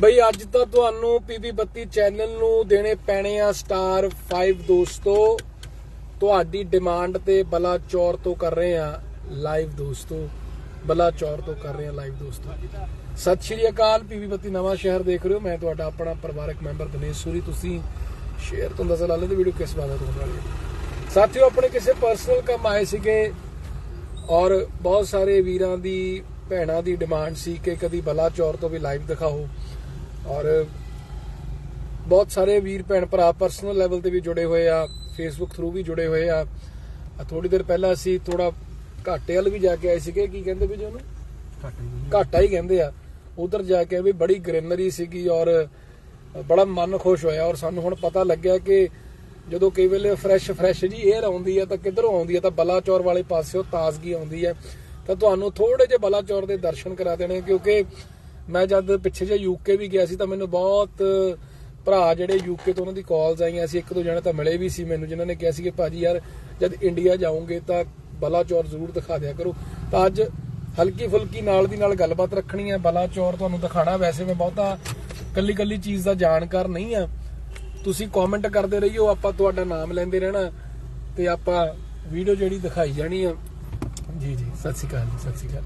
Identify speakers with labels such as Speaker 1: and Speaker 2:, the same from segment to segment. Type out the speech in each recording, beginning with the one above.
Speaker 1: ਬਈ, ਅੱਜ ਤਾਂ ਤੁਹਾਨੂੰ ਪੀਪੀ 32 ਚੈਨਲ ਨੂੰ ਦੇਣੇ ਪੈਣੇ ਆ ਸਟਾਰ 5 ਦੋਸਤੋ। ਤੁਹਾਡੀ ਡਿਮਾਂਡ ਤੇ ਬਲਾਚੌਰ ਤੋਂ ਕਰ ਰਹੇ ਆ ਲਾਈਵ ਦੋਸਤੋ। ਬਲਾਚੌਰ ਤੋਂ ਕਰ ਰਹੇ ਆ ਲਾਈਵ ਦੋਸਤੋ। ਸਤਿ ਸ਼੍ਰੀ ਅਕਾਲ ਪੀਪੀ 32 ਨਵਾਂ ਸ਼ਹਿਰ ਦੇਖ ਰਹੇ ਹੋ। ਮੈਂ ਤੁਹਾਡਾ ਆਪਣਾ ਪਰਿਵਾਰਕ ਮੈਂਬਰ ਦਿਨੇਸ਼ ਸੂਰੀ। ਤੁਸੀਂ ਸ਼ੇਅਰ ਤੋਂ ਨਜ਼ਰ ਲਾ ਲੈ ਤੇ ਵੀਡੀਓ ਕਿਸ ਬਾਰੇ ਹੋਣ ਵਾਲੀ ਹੈ। ਸਾਥੀਓ, ਆਪਣੇ ਕਿਸੇ ਪਰਸਨਲ ਕੰਮ ਆਏ ਸੀਗੇ ਔਰ ਬਹੁਤ ਸਾਰੇ ਵੀਰਾਂ ਦੀ, ਭੈਣਾਂ ਦੀ ਡਿਮਾਂਡ ਸੀ ਕਿ ਕਦੀ ਬਲਾ ਬਲਾਚੌਰ ਤੋਂ ਵੀ ਲਾਈਵ ਦਿਖਾਓ। ਔਰ ਬਹੁਤ ਸਾਰੇ ਵੀਰ ਭੈਣ ਭਰਾ ਪਰਸਨਲ ਲੈਵਲ ਤੇ ਵੀ ਜੁੜੇ ਹੋਏ ਆ ਫੇਸਬੁੱਕ ਥਰੂ ਵੀ ਜੁੜੇ ਹੋਏ ਆ। ਥੋੜੀ ਦੇਰ ਪਹਿਲਾਂ ਅਸੀਂ ਥੋੜਾ ਘਾਟੇ ਵੱਲ ਵੀ ਜਾ ਕੇ ਆਏ ਸੀਗੇ ਕੀ ਕਹਿੰਦੇ ਵੀ ਜੀ ਉਹਨੂੰ? ਘਾਟਾ ਹੀ ਕਹਿੰਦੇ ਆ। ਉਧਰ ਜਾ ਕੇ ਵੀ ਬੜੀ ਗ੍ਰੀਨਰੀ ਸੀਗੀ ਔਰ ਬੜਾ ਮਨ ਖੁਸ਼ ਹੋਇਆ ਔਰ ਸਾਨੂੰ ਹੁਣ ਪਤਾ ਲੱਗਿਆ ਕਿ ਜਦੋਂ ਕਈ ਵੇਲੇ ਫਰੈਸ਼ ਫਰੈਸ਼ ਜੀ 에ਅਰ ਆਉਂਦੀ ਹੈ ਤਾਂ ਕਿੱਧਰੋਂ ਆਉਂਦੀ ਹੈ ਤਾਂ ਬਲਾਚੌਰ ਵਾਲੇ ਪਾਸਿਓਂ ਤਾਜ਼ਗੀ ਆਉਂਦੀ ਹੈ ਤਾਂ ਤੁਹਾਨੂੰ ਥੋੜੇ ਜਿਹੇ ਬਲਾਚੌਰ ਦੇ ਦਰਸ਼ਨ ਕਰਾ ਦੇਣੇ ਕਿਉਂਕਿ ਮੈਂ ਜਦ ਪਿੱਛੇ ਜੇ ਯੂਕੇ ਵੀ ਗਿਆ ਸੀ ਤਾਂ ਮੈਨੂੰ ਬਹੁਤ ਭਰਾ ਜਿਹੜੇ ਯੂਕੇ ਤੋਂ ਉਹਨਾਂ ਦੀ ਕਾਲਸ ਆਈਆਂ ਸੀ, ਇੱਕ ਦੋ ਜਣੇ ਤਾਂ ਮਿਲੇ ਵੀ ਸੀ ਮੈਨੂੰ, ਜਿਨ੍ਹਾਂ ਨੇ ਕਿਹਾ ਸੀ ਕਿ ਭਾਜੀ ਯਾਰ ਜਦ ਇੰਡੀਆ ਜਾਓਗੇ ਤਾਂ ਬਲਾਚੌਰ ਜ਼ਰੂਰ ਦਿਖਾ ਦਿਆ ਕਰੋ। ਤਾਂ ਅੱਜ ਹਲਕੀ ਫੁਲਕੀ ਨਾਲ ਦੀ ਨਾਲ ਗੱਲਬਾਤ ਰੱਖਣੀ ਹੈ, ਬਲਾਚੌਰ ਤੁਹਾਨੂੰ ਦਿਖਾਣਾ। ਵੈਸੇ ਮੈਂ ਬਹੁਤਾ ਕੱਲੀ ਕੱਲੀ ਚੀਜ਼ ਦਾ ਜਾਣਕਾਰ ਨਹੀਂ ਆ ਤੁਸੀਂ ਕਮੈਂਟ ਕਰਦੇ ਰਹੀਓ, ਆਪਾਂ ਤੁਹਾਡਾ ਨਾਮ ਲੈਂਦੇ ਰਹਿਣਾ ਤੇ ਆਪਾਂ ਵੀਡੀਓ ਜਿਹੜੀ ਦਿਖਾਈ ਜਾਣੀ ਆ। ਜੀ ਜੀ, ਸਤਿ ਸ਼੍ਰੀ ਅਕਾਲ ਜੀ, ਸਤਿ ਸ਼੍ਰੀ ਅਕਾਲ।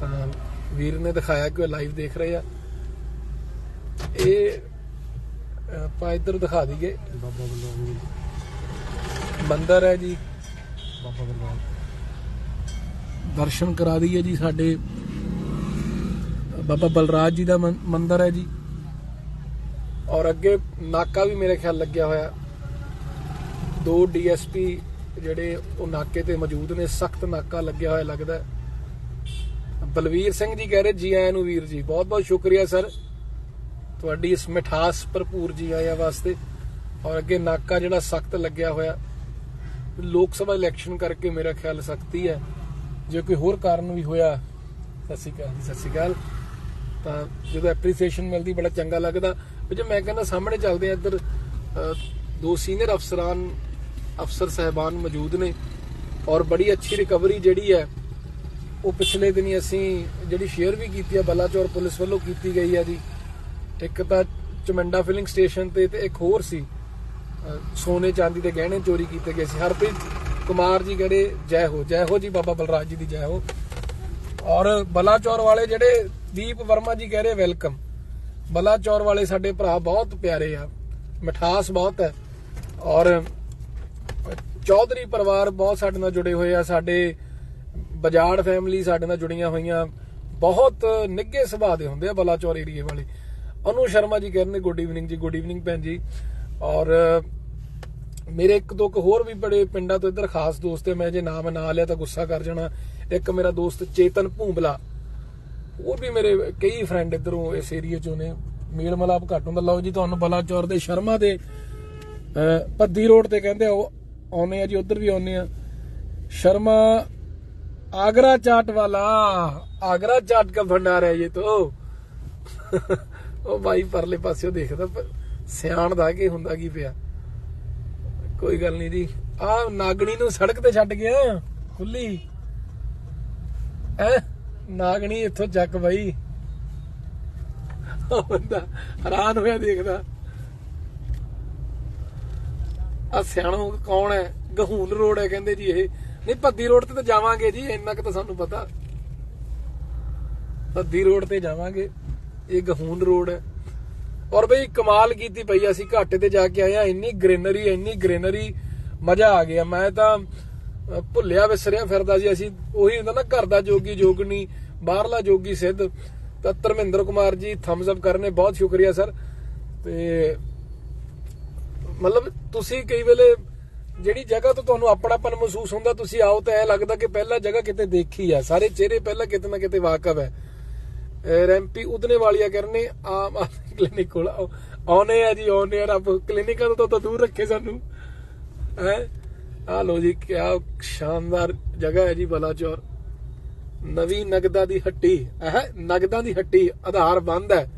Speaker 1: ਤਾਂ ਵੀਰ ਨੇ ਦਿਖਾਇਆ ਕਿ ਉਹ ਲਾਈਵ ਦੇਖ ਰਹੇ ਆ। ਇਹ ਆਪਾਂ ਇੱਧਰ ਦਿਖਾ ਦਈਏ।
Speaker 2: ਬਾਬਾ ਬਲਰਾਮ
Speaker 1: ਮੰਦਿਰ ਹੈ ਜੀ।
Speaker 2: ਬਾਬਾ ਬਲਰਾਮ।
Speaker 1: ਦਰਸ਼ਨ ਕਰਾ ਦਈਏ ਜੀ ਸਾਡੇ। ਬਾਬਾ ਬਲਰਾਜ ਜੀ ਦਾ ਮੰਦਿਰ ਹੈ ਜੀ। ਔਰ ਅੱਗੇ ਨਾਕਾ ਵੀ ਮੇਰੇ ਖਿਆਲ ਲੱਗਿਆ ਹੋਇਆ। ਦੋ ਡੀਐਸਪੀ ਜਿਹੜੇ ਉਹ ਨਾਕੇ ਤੇ ਮੌਜੂਦ ਨੇ ਸਖਤ ਨਾਕਾ ਲੱਗਿਆ ਹੋਇਆ ਲੱਗਦਾ ਹੈ। ਬਲਵੀਰ ਸਿੰਘ ਜੀ ਕਹਿ ਰਹੇ, ਜੀ ਆਇਆਂ ਨੂੰ ਵੀਰ ਜੀ, ਬਹੁਤ ਬਹੁਤ ਸ਼ੁਕਰੀਆ ਸਰ। ਤੁਹਾਡੀ ਇਸ ਮਿਠਾਸ ਭਰਪੂਰ ਜੀ ਆਇਆਂ ਵਾਸਤੇ। ਔਰ ਅੱਗੇ ਨਾਕਾ ਜਿਹੜਾ ਸਖਤ ਲੱਗਿਆ ਹੋਇਆ, ਲੋਕ ਸਭਾ ਇਲੈਕਸ਼ਨ ਕਰਕੇ ਮੇਰਾ ਖਿਆਲ ਸਖਤੀ ਹੈ। ਜੇ ਕੋਈ ਹੋਰ ਕਾਰਨ ਵੀ ਹੋਇਆ, ਸਤਿ ਸ਼੍ਰੀ ਅਕਾਲ ਜੀ, ਸਤਿ ਸ਼੍ਰੀ ਅਕਾਲ। ਤਾਂ ਜਦੋਂ ਐਪਰੀਸੀਏਸ਼ਨ ਮਿਲਦੀ, ਬੜਾ ਚੰਗਾ ਲੱਗਦਾ। ਜੇ ਮੈਂ ਕਹਿੰਦਾ ਸਾਹਮਣੇ ਚੱਲਦੇ ਆ ਇੱਧਰ ਦੋ ਸੀਨੀਅਰ ਅਫਸਰਾਨ ਅਫਸਰ ਸਹਿਬਾਨ ਮੌਜੂਦ ਨੇ। ਔਰ ਬੜੀ ਅੱਛੀ ਰਿਕਵਰੀ ਜਿਹੜੀ ਹੈ ਉਹ ਪਿਛਲੇ ਦਿਨੀ ਅਸੀਂ ਜਿਹੜੀ ਸ਼ੇਅਰ ਵੀ ਕੀਤੀ ਆ, ਬਲਾਚੌਰ ਪੁਲਿਸ ਵੱਲੋਂ ਕੀਤੀ ਗਈ ਆ ਜੀ, ਇੱਕ ਤਾਂ ਚਮੰਡਾ ਫਿਲਿੰਗ ਸਟੇਸ਼ਨ ਤੇ ਤੇ ਇੱਕ ਹੋਰ ਸੀ ਸੋਨੇ ਚਾਂਦੀ ਦੇ ਗਹਿਣੇ ਚੋਰੀ ਕੀਤੇ ਗਏ ਸੀ। ਹਰਪ੍ਰੀਤ ਕੁਮਾਰ ਜੀ ਕਹਿੰਦੇ ਜੈ ਹੋ ਜੈ ਹੋ ਜੀ, ਬਾਬਾ ਬਲਰਾਜ ਜੀ ਦੀ ਜੈ ਹੋ। ਔਰ ਬਲਾਚੌਰ ਵਾਲੇ ਜਿਹੜੇ ਦੀਪ ਵਰਮਾ ਜੀ ਕਹਿ ਰਹੇ, ਵੈਲਕਮ। ਬਲਾਚੌਰ ਵਾਲੇ ਸਾਡੇ ਭਰਾ ਬਹੁਤ ਪਿਆਰੇ ਆ, ਮਿਠਾਸ ਬਹੁਤ ਹੈ। ਔਰ ਚੌਧਰੀ ਪਰਿਵਾਰ ਬਹੁਤ ਸਾਡੇ ਨਾਲ ਜੁੜੇ ਹੋਏ ਆ, ਸਾਡੇ ਬਜਾੜ ਫੈਮਿਲੀ ਸਾਡੇ ਨਾਲ ਜੁੜੀਆਂ ਹੋਈਆਂ, ਬਹੁਤ ਨਿੱਘੇ ਸੁਭਾਅ ਦੇ ਹੁੰਦੇ ਆ ਬਲਾਚੌਰ ਏਰੀਏ ਵਾਲੇ। ਅਨੂ ਸ਼ਰਮਾ ਜੀ ਕਹਿੰਦੇ ਗੁੱਡ ਈਵਨਿੰਗ ਜੀ ਗੁੱਡ ਈਵਨਿੰਗ ਭੈਣ ਜੀ। ਔਰ ਮੇਰੇ ਇੱਕ ਦੋ ਹੋਰ ਵੀ ਬੜੇ ਪਿੰਡਾਂ ਤੋਂ ਇੱਧਰ ਖਾਸ ਦੋਸਤ ਹੈ ਮੈਂ ਜੇ ਨਾਮ ਨਾ ਲਿਆ ਤਾਂ ਗੁੱਸਾ ਕਰ ਜਾਣਾ। ਇੱਕ ਮੇਰਾ ਦੋਸਤ ਚੇਤਨ ਭੂੰਬਲਾ, ਉਹ ਵੀ ਮੇਰੇ ਕਈ ਫਰੈਂਡ ਇਧਰੋਂ ਇਸ ਏਰੀਏ ਚੋਂ ਨੇ। ਮੇਲ ਮਲਾਪ ਘੱਟ ਹੁੰਦਾ। ਲਓ ਜੀ, ਤੁਹਾਨੂੰ ਬਲਾਚੌਰ ਦੇ ਸ਼ਰਮਾ ਦੇ ਪੱਦੀ ਰੋਡ ਤੇ ਕਹਿੰਦੇ ਉਹ ਆਉਨੇ ਆ ਜੀ, ਉਧਰ ਵੀ ਆਉਨੇ ਆ। ਸ਼ਰਮਾ आगरा चाट वाला आगरा चाट का भंडार है ये तो ਉਹ ਬਾਈ ਪਰਲੇ ਪਾਸਿਓ ਦੇਖਦਾ ਪ- ਸਿਆਣ ਦਾ ਕੀ ਹੁੰਦਾ ਕੀ ਪਿਆ ਕੋਈ ਗੱਲ ਨਹੀਂ ਜੀ ਆ ਨਾਗਣੀ ਨੂੰ ਸੜਕ ਤੇ ਛੱਡ ਗਿਆ ਖੁੱਲੀ ਐ ਨਾਗਣੀ ਇੱਥੋਂ ਚੱਕ ਬਾਈ ਉਹ ਬੰਦਾ ਹੈਰਾਨ ਹੋਇਆ ਦੇਖਦਾ ਆ ਸਿਆਣੋ ਕੌਣ ਹੈ ਗਹੂਲ ਰੋਡ ਹੈ ਕਹਿੰਦੇ ਜੀ ਇਹ ਨਹੀਂ, ਭੱਦੀ ਰੋਡ ਤੇ ਤਾਂ ਜਾਵਾਂਗੇ ਜੀ, ਇੰਨਾ ਕੁ ਤਾਂ ਸਾਨੂੰ ਪਤਾ। ਭੱਦੀ ਰੋਡ ਤੇ ਜਾਵਾਂਗੇ, ਇਹ ਗਹੂਨ ਰੋਡ ਹੈ। ਔਰ ਬਈ ਕਮਾਲ ਕੀਤੀ ਪਈ ਅਸੀਂ ਘਾਟੇ ਤੇ ਜਾ ਕੇ ਆਏ ਆ, ਇੰਨੀ ਗ੍ਰੀਨਰੀ ਇੰਨੀ ਗ੍ਰੀਨਰੀ, ਮਜ਼ਾ ਆ ਗਿਆ। ਮੈਂ ਤਾਂ ਭੁੱਲਿਆ ਵਿਸਰਿਆ ਫਿਰਦਾ ਸੀ, ਅਸੀਂ ਉਹੀ ਹੁੰਦਾ ਨਾ, ਘਰ ਦਾ ਜੋਗੀ ਜੋਗਣੀ ਬਾਹਰਲਾ ਜੋਗੀ ਸਿੱਧ। ਤਾਂ ਧਰਮਿੰਦਰ ਕੁਮਾਰ ਜੀ ਥੰਬਸ ਅਪ ਕਰਨੇ ਬਹੁਤ ਸ਼ੁਕਰੀਆ ਸਰ ਤੇ, ਮਤਲਬ ਤੁਸੀਂ ਕਈ ਵੇਲੇ ਜਿਹੜੀ ਜਗ੍ਹਾ ਤੋਂ ਤੁਹਾਨੂੰ ਆਪਣਾਪਨ ਮਹਿਸੂਸ ਹੁੰਦਾ, ਤੁਸੀਂ ਆਓ ਤਾਂ ਐ ਲੱਗਦਾ ਕਿ ਪਹਿਲਾਂ ਜਗ੍ਹਾ ਕਿਤੇ ਦੇਖੀ ਆ। ਸਾਰੇ ਚਿਹਰੇ ਪਹਿਲਾਂ ਕਿਤੇ ਨਾ ਕਿਤੇ ਵਾਕਫ ਹੈ ਰੈਂਪੀ ਉਦਨੇ ਵਾਲੀਆ ਕਰਨੇ, ਆਮ ਆਦਮੀ ਕਲੀਨਿਕ ਕੋਲ ਆਉਨੇ ਆ ਜੀ, ਆਉਨੇ ਆ ਰੱਬ। ਕਲੀਨਿਕਾਂ ਤੋਂ ਤਾਂ ਦੂਰ ਰੱਖੇ ਸਾਨੂੰ। ਹੈ? ਆ ਲੋ ਜੀ ਕੀ ਸ਼ਾਨਦਾਰ ਜਗ੍ਹਾ ਹੈ ਜੀ, ਬਲਾਚੌਰ। ਨਵੀਂ ਨਗਦਾ ਦੀ ਹੱਟੀ। ਇਹ ਨਗਦਾਂ ਦੀ ਹੱਟੀ, ਆਧਾਰ ਬੰਦ ਹੈ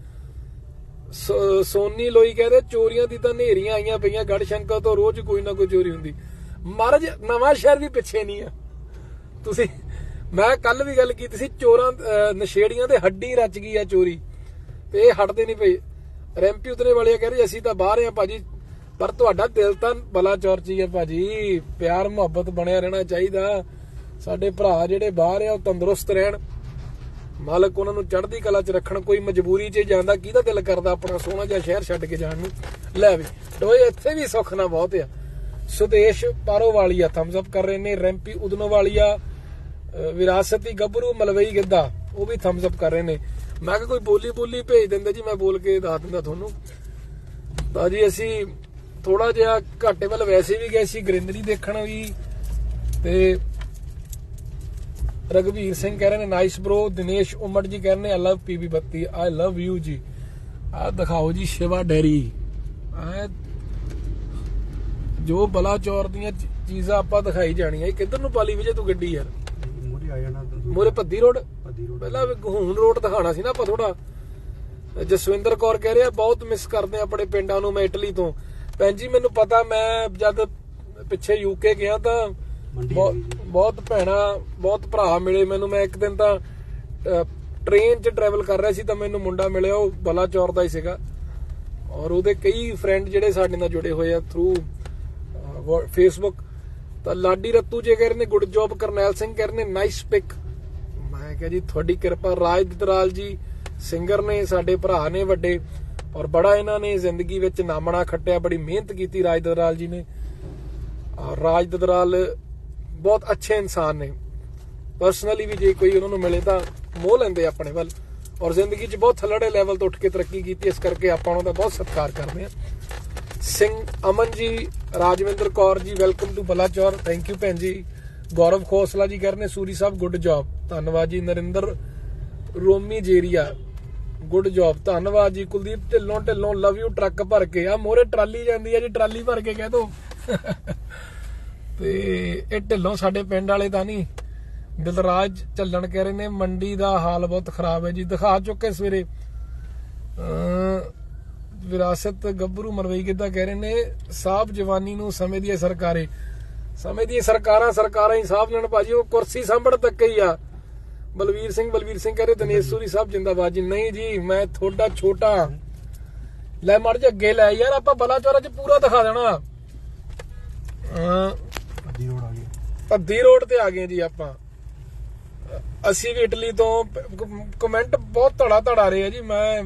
Speaker 1: ਸੋਨੀ ਲੋਈ ਕਹਿੰਦੇ ਚੋਰੀਆਂ ਦੀ ਤਾਂ ਨੇਰੀਆਂ ਆਈਆਂ ਪਈਆਂ ਗੜ ਸ਼ੰਕਰ ਤੋਂ ਰੋਜ਼ ਕੋਈ ਨਾ ਕੋਈ ਚੋਰੀ ਹੁੰਦੀ। ਮਹਾਰਾਜ, ਨਵਾਂ ਸ਼ਹਿਰ ਵੀ ਪਿੱਛੇ ਨਹੀਂ ਆ। ਤੁਸੀਂ, ਮੈਂ ਕੱਲ ਵੀ ਗੱਲ ਕੀਤੀ ਸੀ, ਚੋਰਾਂ ਨਸ਼ੇੜੀਆਂ ਤੇ ਹੱਡੀ ਰਚ ਗਈ ਆ ਚੋਰੀ, ਤੇ ਇਹ ਹਟਦੇ ਨਹੀਂ ਪਈ ਰੈਂਪੀ ਉਤਨੇ ਵਾਲੇ ਕਹਿ ਰਹੇ, ਅਸੀਂ ਤਾਂ ਬਾਹਰ ਆ ਭਾਜੀ, ਪਰ ਤੁਹਾਡਾ ਦਿਲ ਤਾਂ ਬਲਾਚੌਰ ਚ ਆ ਭਾਜੀ। ਪਿਆਰ ਮੁਹੱਬਤ ਬਣਿਆ ਰਹਿਣਾ ਚਾਹੀਦਾ। ਸਾਡੇ ਭਰਾ ਜਿਹੜੇ ਬਾਹਰ ਆ, ਉਹ ਤੰਦਰੁਸਤ ਰਹਿਣ। ਮਾਲਕ ਉਹਨਾਂ ਨੂੰ ਚੜ੍ਹਦੀ ਕਲਾ 'ਚ ਰੱਖਣ, ਕੋਈ ਮਜਬੂਰੀ 'ਚ ਜਾਂਦਾ, ਕਿਹਦਾ ਦਿਲ ਕਰਦਾ ਆਪਣਾ ਸੋਹਣਾ ਜਿਹਾ ਸ਼ਹਿਰ ਛੱਡ ਕੇ ਜਾਣ ਨੂੰ? ਲੈ ਵੀ, ਦੋਏ, ਇੱਥੇ ਵੀ ਸੁੱਖ ਨਾ ਬਹੁਤ ਆ। ਸੁਦੇਸ਼ ਪਾਰੋਵਾਲੀਆ ਥੰਬਸ ਅਪ ਕਰ ਰਹੇ ਨੇ, ਰੈਂਪੀ ਉਦਨੋਵਾਲੀਆ, ਅਹ, ਵਿਰਾਸਤੀ ਗੱਭਰੂ ਮਲਵਈ ਗਿੱਧਾ, ਉਹ ਵੀ ਥੰਬਸ ਅਪ ਕਰ ਰਹੇ ਨੇ। ਮੈਂ ਕਿਹਾ ਕੋਈ ਬੋਲੀ ਬੋਲੀ ਭੇਜ ਦਿੰਦੇ ਜੀ, ਮੈਂ ਬੋਲ ਕੇ ਦੱਸ ਦਿੰਦਾ ਤੁਹਾਨੂੰ। ਤਾਂ ਜੀ ਅਸੀਂ ਥੋੜਾ ਜਿਹਾ ਘਾਟੇ ਵੱਲ ਵੈਸੇ ਵੀ ਗਏ ਸੀ ਗ੍ਰੀਨਰੀ ਦੇਖਣ ਵੀ, ਤੇ ਰਗਵੀਰ ਸਿੰਘ ਕਹਿ ਰਹੇ ਨੇ ਨਾਈਸ ਬ్రో ਦਿਨੇਸ਼ ਉਮਰ ਜੀ ਕਹਿ ਰਹੇ ਨੇ I love PB 32 I love you ਜੀ। ਆ ਦਿਖਾਓ ਜੀ ਸ਼ਿਵਾ ਡੈਰੀ। ਆ ਜੋ ਬਲਾਚੌਰ ਦੀਆਂ ਚੀਜ਼ਾਂ ਆਪਾਂ ਦਿਖਾਈ ਜਾਣੀਆਂ। ਇਹ ਕਿੱਧਰ ਨੂੰ ਪਾਲੀ ਵਿਜੇ ਤੂੰ ਗੱਡੀ ਯਾਰ?
Speaker 2: ਮੋਰੀ ਆ ਜਾਣਾ
Speaker 1: ਮੋਰੇ ਭੱਦੀ ਰੋਡ?
Speaker 2: ਪੱਦੀ ਰੋਡ।
Speaker 1: ਪਹਿਲਾਂ ਗਹੂਨ ਰੋਡ ਦਿਖਾਣਾ ਸੀ ਨਾ ਆਪਾਂ ਥੋੜਾ ਜਸਵਿੰਦਰ ਕੌਰ ਕਹਿ ਰਿਹਾ ਬਹੁਤ ਮਿਸ ਕਰਦੇ ਆ ਆਪਣੇ ਪਿੰਡਾਂ ਨੂੰ ਮੈਂ ਇਟਲੀ ਤੋਂ। ਭੈਣ ਜੀ ਮੈਨੂੰ ਪਤਾ ਮੈਂ ਜਦ ਪਿੱਛੇ ਯੂਕੇ ਗਿਆ ਤਾਂ ਬਹੁਤ ਭੈਣਾ ਬਹੁਤ ਭਰਾ ਮਿਲੇ ਮੈਨੂੰ। ਮੈਂ ਇੱਕ ਦਿਨ ਤਾਂ ਟ੍ਰੇਨ 'ਚ ਟਰੈਵਲ ਕਰ ਰਿਹਾ ਸੀ ਤਾਂ ਮੈਨੂੰ ਮੁੰਡਾ ਮਿਲਿਆ ਉਹ ਬਲਾਚੌਰ ਦਾ ਹੀ ਸੀਗਾ। ਔਰ ਉਹਦੇ ਕਈ ਫਰੈਂਡ ਜਿਹੜੇ ਸਾਡੇ ਨਾਲ ਜੁੜੇ ਹੋਏ ਆ ਥਰੂ ਫੇਸਬੁੱਕ ਤਾਂ ਲਾਡੀ ਰੱਤੂ ਜੇ ਕਹਿ ਰਹੇ ਨੇ ਗੁੱਡ ਜੌਬ ਕਰਨੈਲ ਸਿੰਘ। ਕਹਿ ਰਹੇ ਨੇ ਨਾਈਸ ਪਿਕ ਮੈਂ ਕਿਹਾ ਜੀ ਤੁਹਾਡੀ ਕਿਰਪਾ ਰਾਜ ਦਤਰਾਲ ਜੀ ਸਿੰਗਰ ਨੇ ਸਾਡੇ ਭਰਾ ਨੇ ਵੱਡੇ। ਔਰ ਬੜਾ ਇਹਨਾਂ ਨੇ ਜ਼ਿੰਦਗੀ ਵਿੱਚ ਨਾਮਣਾ ਖੱਟਿਆ ਬੜੀ ਮਿਹਨਤ ਕੀਤੀ ਰਾਜ ਦਤਰਾਲ ਜੀ ਨੇ। ਔਰ ਰਾਜ ਦਤਰਾਲ ਬਹੁਤ ਅੱਛੇ ਇਨਸਾਨ ਨੇ। ਪਰਸਨਲੀ ਵੀ ਜੇ ਕੋਈ ਉਹਨਾਂ ਨੂੰ ਮਿਲੇ ਤਾਂ ਮੋਹ ਲੈਂਦੇ ਆਪਣੇ ਵੱਲ। ਔਰ ਜ਼ਿੰਦਗੀ 'ਚ ਬਹੁਤ ਥੱਲੜੇ ਲੈਵਲ ਤੋਂ ਉੱਠ ਕੇ ਤਰੱਕੀ ਕੀਤੀ, ਇਸ ਕਰਕੇ ਆਪਾਂ ਉਹਨਾਂ ਦਾ ਬਹੁਤ ਸਤਿਕਾਰ ਕਰਦੇ ਹਾਂ Singh Aman ji, Rajwinder Kaur ji welcome to Balachaur thank you ਭੈਣ ਜੀ। ਗੌਰਵ ਖੋਸਲਾ ਜੀ ਕਰਨੇ ਸੂਰੀ ਸਾਹਿਬ ਗੁੱਡ ਜੌਬ ਧੰਨਵਾਦ ਜੀ, ਨਰਿੰਦਰ ਰੋਮੀ ਜੇਰੀਆ। ਗੁੱਡ ਜੌਬ ਧੰਨਵਾਦ ਜੀ, Kuldeep Dhillon Dhillon love you truck ਭਰ ਕੇ। ਆ ਮੋਰੇ ਟਰਾਲੀ ਜਾਂਦੀ ਆ ਜੀ, ਟਰਾਲੀ ਭਰ ਕੇ ਕਹਿ ਦੋ। ਤੇ ਇਹ ਢਿੱਲੋਂ ਸਾਡੇ ਪਿੰਡ ਵਾਲੇ ਤਾਂ ਨਹੀਂ। ਦਿਲਰਾਜ ਚੱਲਣ ਕਹਿ ਰਹੇ ਨੇ, ਮੰਡੀ ਦਾ ਹਾਲ ਬਹੁਤ ਖਰਾਬ ਹੈ ਜੀ, ਦਿਖਾ ਚੁੱਕੇ ਸਵੇਰੇ। ਵਿਰਾਸਤ ਗੱਭਰੂ ਮਰਵਈ ਕਿੱਦਾਂ ਕਹਿ ਰਹੇ ਨੇ ਸਾਹਬ ਜਵਾਨੀ ਨੂੰ ਸਮੇਂ ਦੀ ਸਰਕਾਰੇ। ਸਮੇਂ ਦੀ ਸਰਕਾਰਾਂ ਸਰਕਾਰਾਂ ਹੀ ਸਾਹਬ ਲੈਣ ਭਾਜੀ, ਉਹ ਕੁਰਸੀ ਸਾਂਭਣ ਤੱਕ ਹੀ ਆ। ਬਲਵੀਰ ਸਿੰਘ ਬਲਵੀਰ ਸਿੰਘ ਕਹ ਰਹੇ, ਦਿਨੇਸ਼ ਸੂਰੀ ਸਾਹਿਬ ਜਿੰਦਾਬਾਦ ਜੀ। ਨਹੀਂ ਜੀ, ਮੈਂ ਥੋੜਾ ਛੋਟਾ। ਲੈ ਮੜ ਜਾ ਅੱਗੇ ਲੈ ਯਾਰ, ਆਪਾਂ ਬਲਾਚੌਰਾ ਚ ਪੂਰਾ ਦਿਖਾ ਦੇਣਾ ਅਮ
Speaker 2: ਪੱਦੀ ਰੋਡ ਆ ਗਈ
Speaker 1: ਭੱਦੀ ਰੋਡ ਤੇ ਆ ਗਏ ਜੀ ਆਪਾਂ। ਅਸੀਂ ਵੀ ਇਟਲੀ ਤੋਂ ਕਮੈਂਟ ਬਹੁਤ ਧੜਾ ਧੜਾ ਰਹੇ ਆ ਜੀ। ਮੈਂ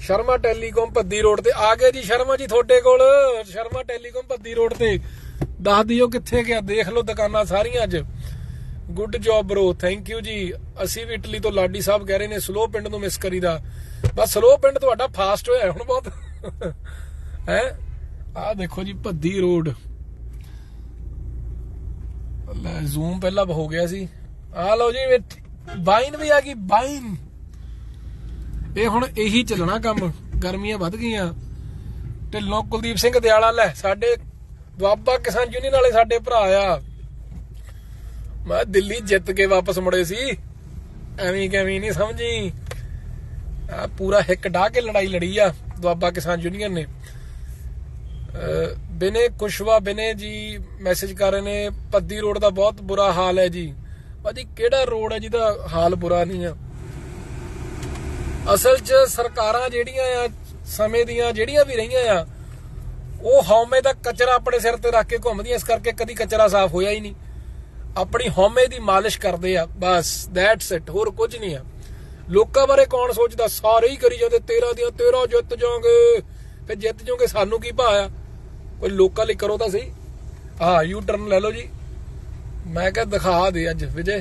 Speaker 1: ਸ਼ਰਮਾ ਟੈਲੀਕਾਮ ਭੱਦੀ ਰੋਡ ਤੇ ਆ ਗਏ ਜੀ। ਸ਼ਰਮਾ ਜੀ, ਤੁਹਾਡੇ ਕੋਲ ਸ਼ਰਮਾ ਟੈਲੀਕਾਮ ਭੱਦੀ ਰੋਡ ਤੇ। ਦੱਸ ਦਿਓ ਕਿੱਥੇ ਗਿਆ। ਦੇਖ ਲਓ ਦੁਕਾਨਾਂ ਸਾਰੀਆਂ ਅੱਜ। Good job bro thank you ਜੀ। ਅਸੀਂ ਵੀ ਇਟਲੀ ਤੋਂ ਲਾਡੀ ਸਾਹਿਬ ਕਹਿ ਰਹੇ ਨੇ, ਸਲੋ ਪਿੰਡ ਨੂੰ ਮਿਸ ਕਰੀਦਾ। ਬਸ ਸਲੋ ਪਿੰਡ ਤੁਹਾਡਾ ਫਾਸਟ ਹੋਇਆ ਹੁਣ ਬਹੁਤ। ਹੈ? ਆਹ ਦੇਖੋ ਜੀ, ਭੱਦੀ ਰੋਡ। ਲੈ ਜ਼ੂਮ ਪਹਿਲਾਂ ਹੋ ਗਿਆ ਸੀ। ਆ ਲਓ ਜੀ ਬਾਈਨ ਵੀ ਆ ਗਈ, ਬਾਈਨ। ਇਹ ਹੁਣ ਇਹੀ ਚੱਲਣਾ ਕੰਮ, ਗਰਮੀਆਂ ਵੱਧ ਗਈਆਂ। ਢਿੱਲੋਂ ਕੁਲਦੀਪ ਸਿੰਘ ਦਿਆਲਾ, ਲੈ, ਸਾਡੇ ਦੁਆਬਾ ਕਿਸਾਨ ਯੂਨੀਅਨ ਵਾਲੇ ਸਾਡੇ ਭਰਾ ਆ। ਮੈਂ ਦਿੱਲੀ ਜਿੱਤ ਕੇ ਵਾਪਸ ਮੁੜੇ ਸੀ। ਐਵੇਂ ਕਿਵੇਂ ਨਹੀਂ ਸਮਝੀ। ਆ ਪੂਰਾ ਹਿੱਕ ਢਾ ਕੇ ਲੜਾਈ ਲੜੀ ਆ ਦੁਆਬਾ ਕਿਸਾਨ ਯੂਨੀਅਨ ਨੇ। ਬਿਨੇ ਕੁਸ਼ਵਾ, ਬਿਨੇ ਜੀ ਮੈਸੇਜ ਕਰ ਰਹੇ ਨੇ ਪੱਦੀ ਰੋਡ ਦਾ ਬਹੁਤ ਬੁਰਾ ਹਾਲ ਹੈ ਜੀ। ਭਾਜੀ, ਕਿਹੜਾ ਰੋਡ ਹੈ ਜਿਹਦਾ ਹਾਲ ਬੁਰਾ ਨਹੀਂ ਆ? ਅਸਲ 'ਚ ਸਰਕਾਰਾਂ ਜਿਹੜੀਆਂ ਆ, ਸਮੇਂ ਦੀਆਂ ਜਿਹੜੀਆਂ ਵੀ ਰਹੀਆਂ ਆ, ਉਹ ਹਉਮੈ ਦਾ ਕਚਰਾ ਆਪਣੇ ਸਿਰ ਤੇ ਰੱਖ ਕੇ ਘੁੰਮਦੀਆਂ, ਇਸ ਕਰਕੇ ਕਦੀ ਕਚਰਾ ਸਾਫ਼ ਹੋਇਆ ਹੀ ਨਹੀਂ। ਆਪਣੀ ਹਉਮੈ ਦੀ ਮਾਲਿਸ਼ ਕਰਦੇ ਆ, ਬਸ ਦੈਟਸ ਇਟ ਹੋਰ ਕੁਝ ਨਹੀਂ ਆ। ਲੋਕਾਂ ਬਾਰੇ ਕੌਣ ਸੋਚਦਾ? ਸਾਰੇ ਹੀ ਕਰੀ ਜਾਂਦੇ 13 ਦੀਆਂ 13 ਜਿੱਤ ਜਾਓਗੇ ਫਿਰ ਜਿੱਤ ਜਾਓਗੇ ਸਾਨੂੰ ਕੀ ਭਾਇਆ ਕੋਈ ਲੋਕਾਂ ਲਈ ਕਰੋ ਤਾਂ ਸਹੀ। ਹਾਂ ਯੂ ਟਰਨ ਲੈ ਲਓ ਜੀ। ਮੈਂ ਕਿਹਾ ਦਿਖਾ ਦੇ ਅੱਜ ਵਿਜੇ।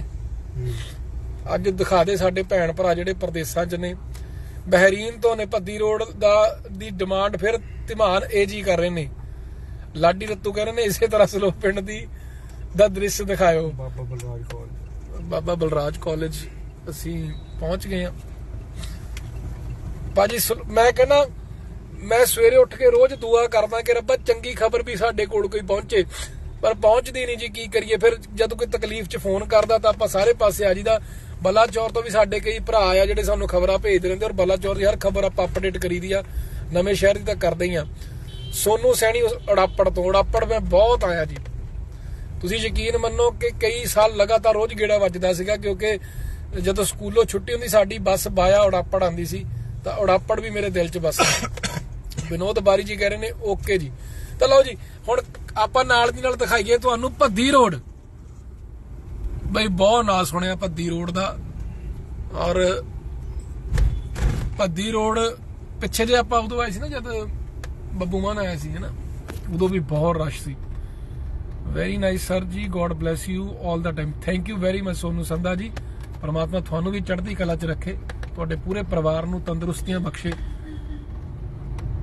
Speaker 1: ਅੱਜ ਦਿਖਾ ਦੇ ਸਾਡੇ ਭੈਣ ਭਰਾ ਜਿਹੜੇ ਪ੍ਰਦੇਸਾਂ 'ਚ ਨੇ। ਬਹਿਰੀਨ ਤੋਂ ਨੇ ਭੱਦੀ ਰੋਡ ਦਾ ਦੀ ਡਿਮਾਂਡ ਫਿਰ ਧਿਮਾਨ ਏਜੀ ਕਰ ਰਹੇ ਨੇ। ਲਾਡੀ ਰੱਤੂ ਕਹਿ ਰਹੇ ਨੇ ਇਸੇ ਤਰ੍ਹਾਂ ਸਲੋ ਪਿੰਡ ਦੀ ਦਾ ਦ੍ਰਿਸ਼ ਦਿਖਾਇਓ।
Speaker 2: ਬਾਬਾ ਬਲਰਾਜ ਕਾਲਜ
Speaker 1: ਬਾਬਾ ਬਲਰਾਜ ਕਾਲਜ ਅਸੀਂ ਪਹੁੰਚ ਗਏ ਹਾਂ। ਭਾਜੀ ਮੈਂ ਕਹਿੰਦਾ ਮੈਂ ਸਵੇਰੇ ਉੱਠ ਕੇ ਰੋਜ਼ ਦੁਆ ਕਰਦਾ ਕਿ ਰੱਬਾ ਚੰਗੀ ਖਬਰ ਵੀ ਸਾਡੇ ਕੋਲ ਕੋਈ ਪਹੁੰਚੇ। ਪਰ ਪਹੁੰਚਦੀ ਨਹੀਂ ਜੀ, ਕੀ ਕਰੀਏ? ਫਿਰ ਜਦੋਂ ਕੋਈ ਤਕਲੀਫ 'ਚ ਫੋਨ ਕਰਦਾ ਤਾਂ ਆਪਾਂ ਸਾਰੇ ਪਾਸੇ ਆ ਜੀਦਾ ਬਲਾਚੌਰ ਤੋਂ ਵੀ ਸਾਡੇ ਕਈ ਭਰਾ ਆ ਜਿਹੜੇ ਸਾਨੂੰ ਖਬਰਾਂ ਭੇਜਦੇ ਰਹਿੰਦੇ ਔਰ ਬਲਾਚੌਰ ਦੀ ਹਰ ਖਬਰ ਆਪਾਂ ਅਪਡੇਟ ਕਰੀਦੀ ਆ। ਨਵੇਂ ਸ਼ਹਿਰ ਦੀ ਤਾਂ ਕਰਦੇ ਹੀ ਆ। ਸੋਨੂ ਸੈਣੀ ਉਸ ਤੋਂ ਉੜਾਪੜ ਮੈਂ ਬਹੁਤ ਆਇਆ ਜੀ। ਤੁਸੀਂ ਯਕੀਨ ਮੰਨੋ ਕਿ ਕਈ ਸਾਲ ਲਗਾਤਾਰ ਰੋਜ਼ ਗੇੜਾ ਵੱਜਦਾ ਸੀਗਾ ਕਿਉਂਕਿ ਜਦੋਂ ਸਕੂਲੋਂ ਛੁੱਟੀ ਹੁੰਦੀ, ਸਾਡੀ ਬੱਸ ਬਾਇਆ ਉੜਾਪੜ ਆਂਦੀ ਸੀ, ਤਾਂ ਉੜਾਪੜ ਵੀ ਮੇਰੇ ਦਿਲ 'ਚ ਵਸ ਵਿਨੋਦ ਬਾਰੀ ਜੀ ਕਹਿ ਰਹੇ ਨੇ, ਓਕੇ ਜੀ। ਤਾਂ ਲਓ ਜੀ, ਹੁਣ ਆਪਾਂ ਨਾਲ ਦੀ ਨਾਲ ਦਿਖਾਈਏ ਤੁਹਾਨੂੰ ਭੱਦੀ ਰੋਡ। ਬਈ ਬਹੁਤ ਨਾਂ ਸੁਣਿਆ ਭੱਦੀ ਰੋਡ ਦਾ। ਔਰ ਭੱਦੀ ਰੋਡ ਪਿੱਛੇ ਜੇ ਆਪਾਂ ਉਦੋਂ ਆਏ ਸੀ ਨਾ, ਜਦ ਬੱਬੂ ਮਾਨ ਆਇਆ ਸੀ, ਹਨਾ? ਉਦੋਂ ਵੀ ਬਹੁਤ ਰਸ਼ ਸੀ। ਵੈਰੀ ਨਾਈਸ ਸਰ ਜੀ God bless you 올 the time thank you very much Sonu Sandha ji. ਪਰਮਾਤਮਾ ਤੁਹਾਨੂੰ ਵੀ ਚੜ੍ਹਦੀ ਕਲਾ 'ਚ ਰੱਖੇ, ਤੁਹਾਡੇ ਪੂਰੇ ਪਰਿਵਾਰ ਨੂੰ ਤੰਦਰੁਸਤੀਆਂ ਬਖਸ਼ੇ।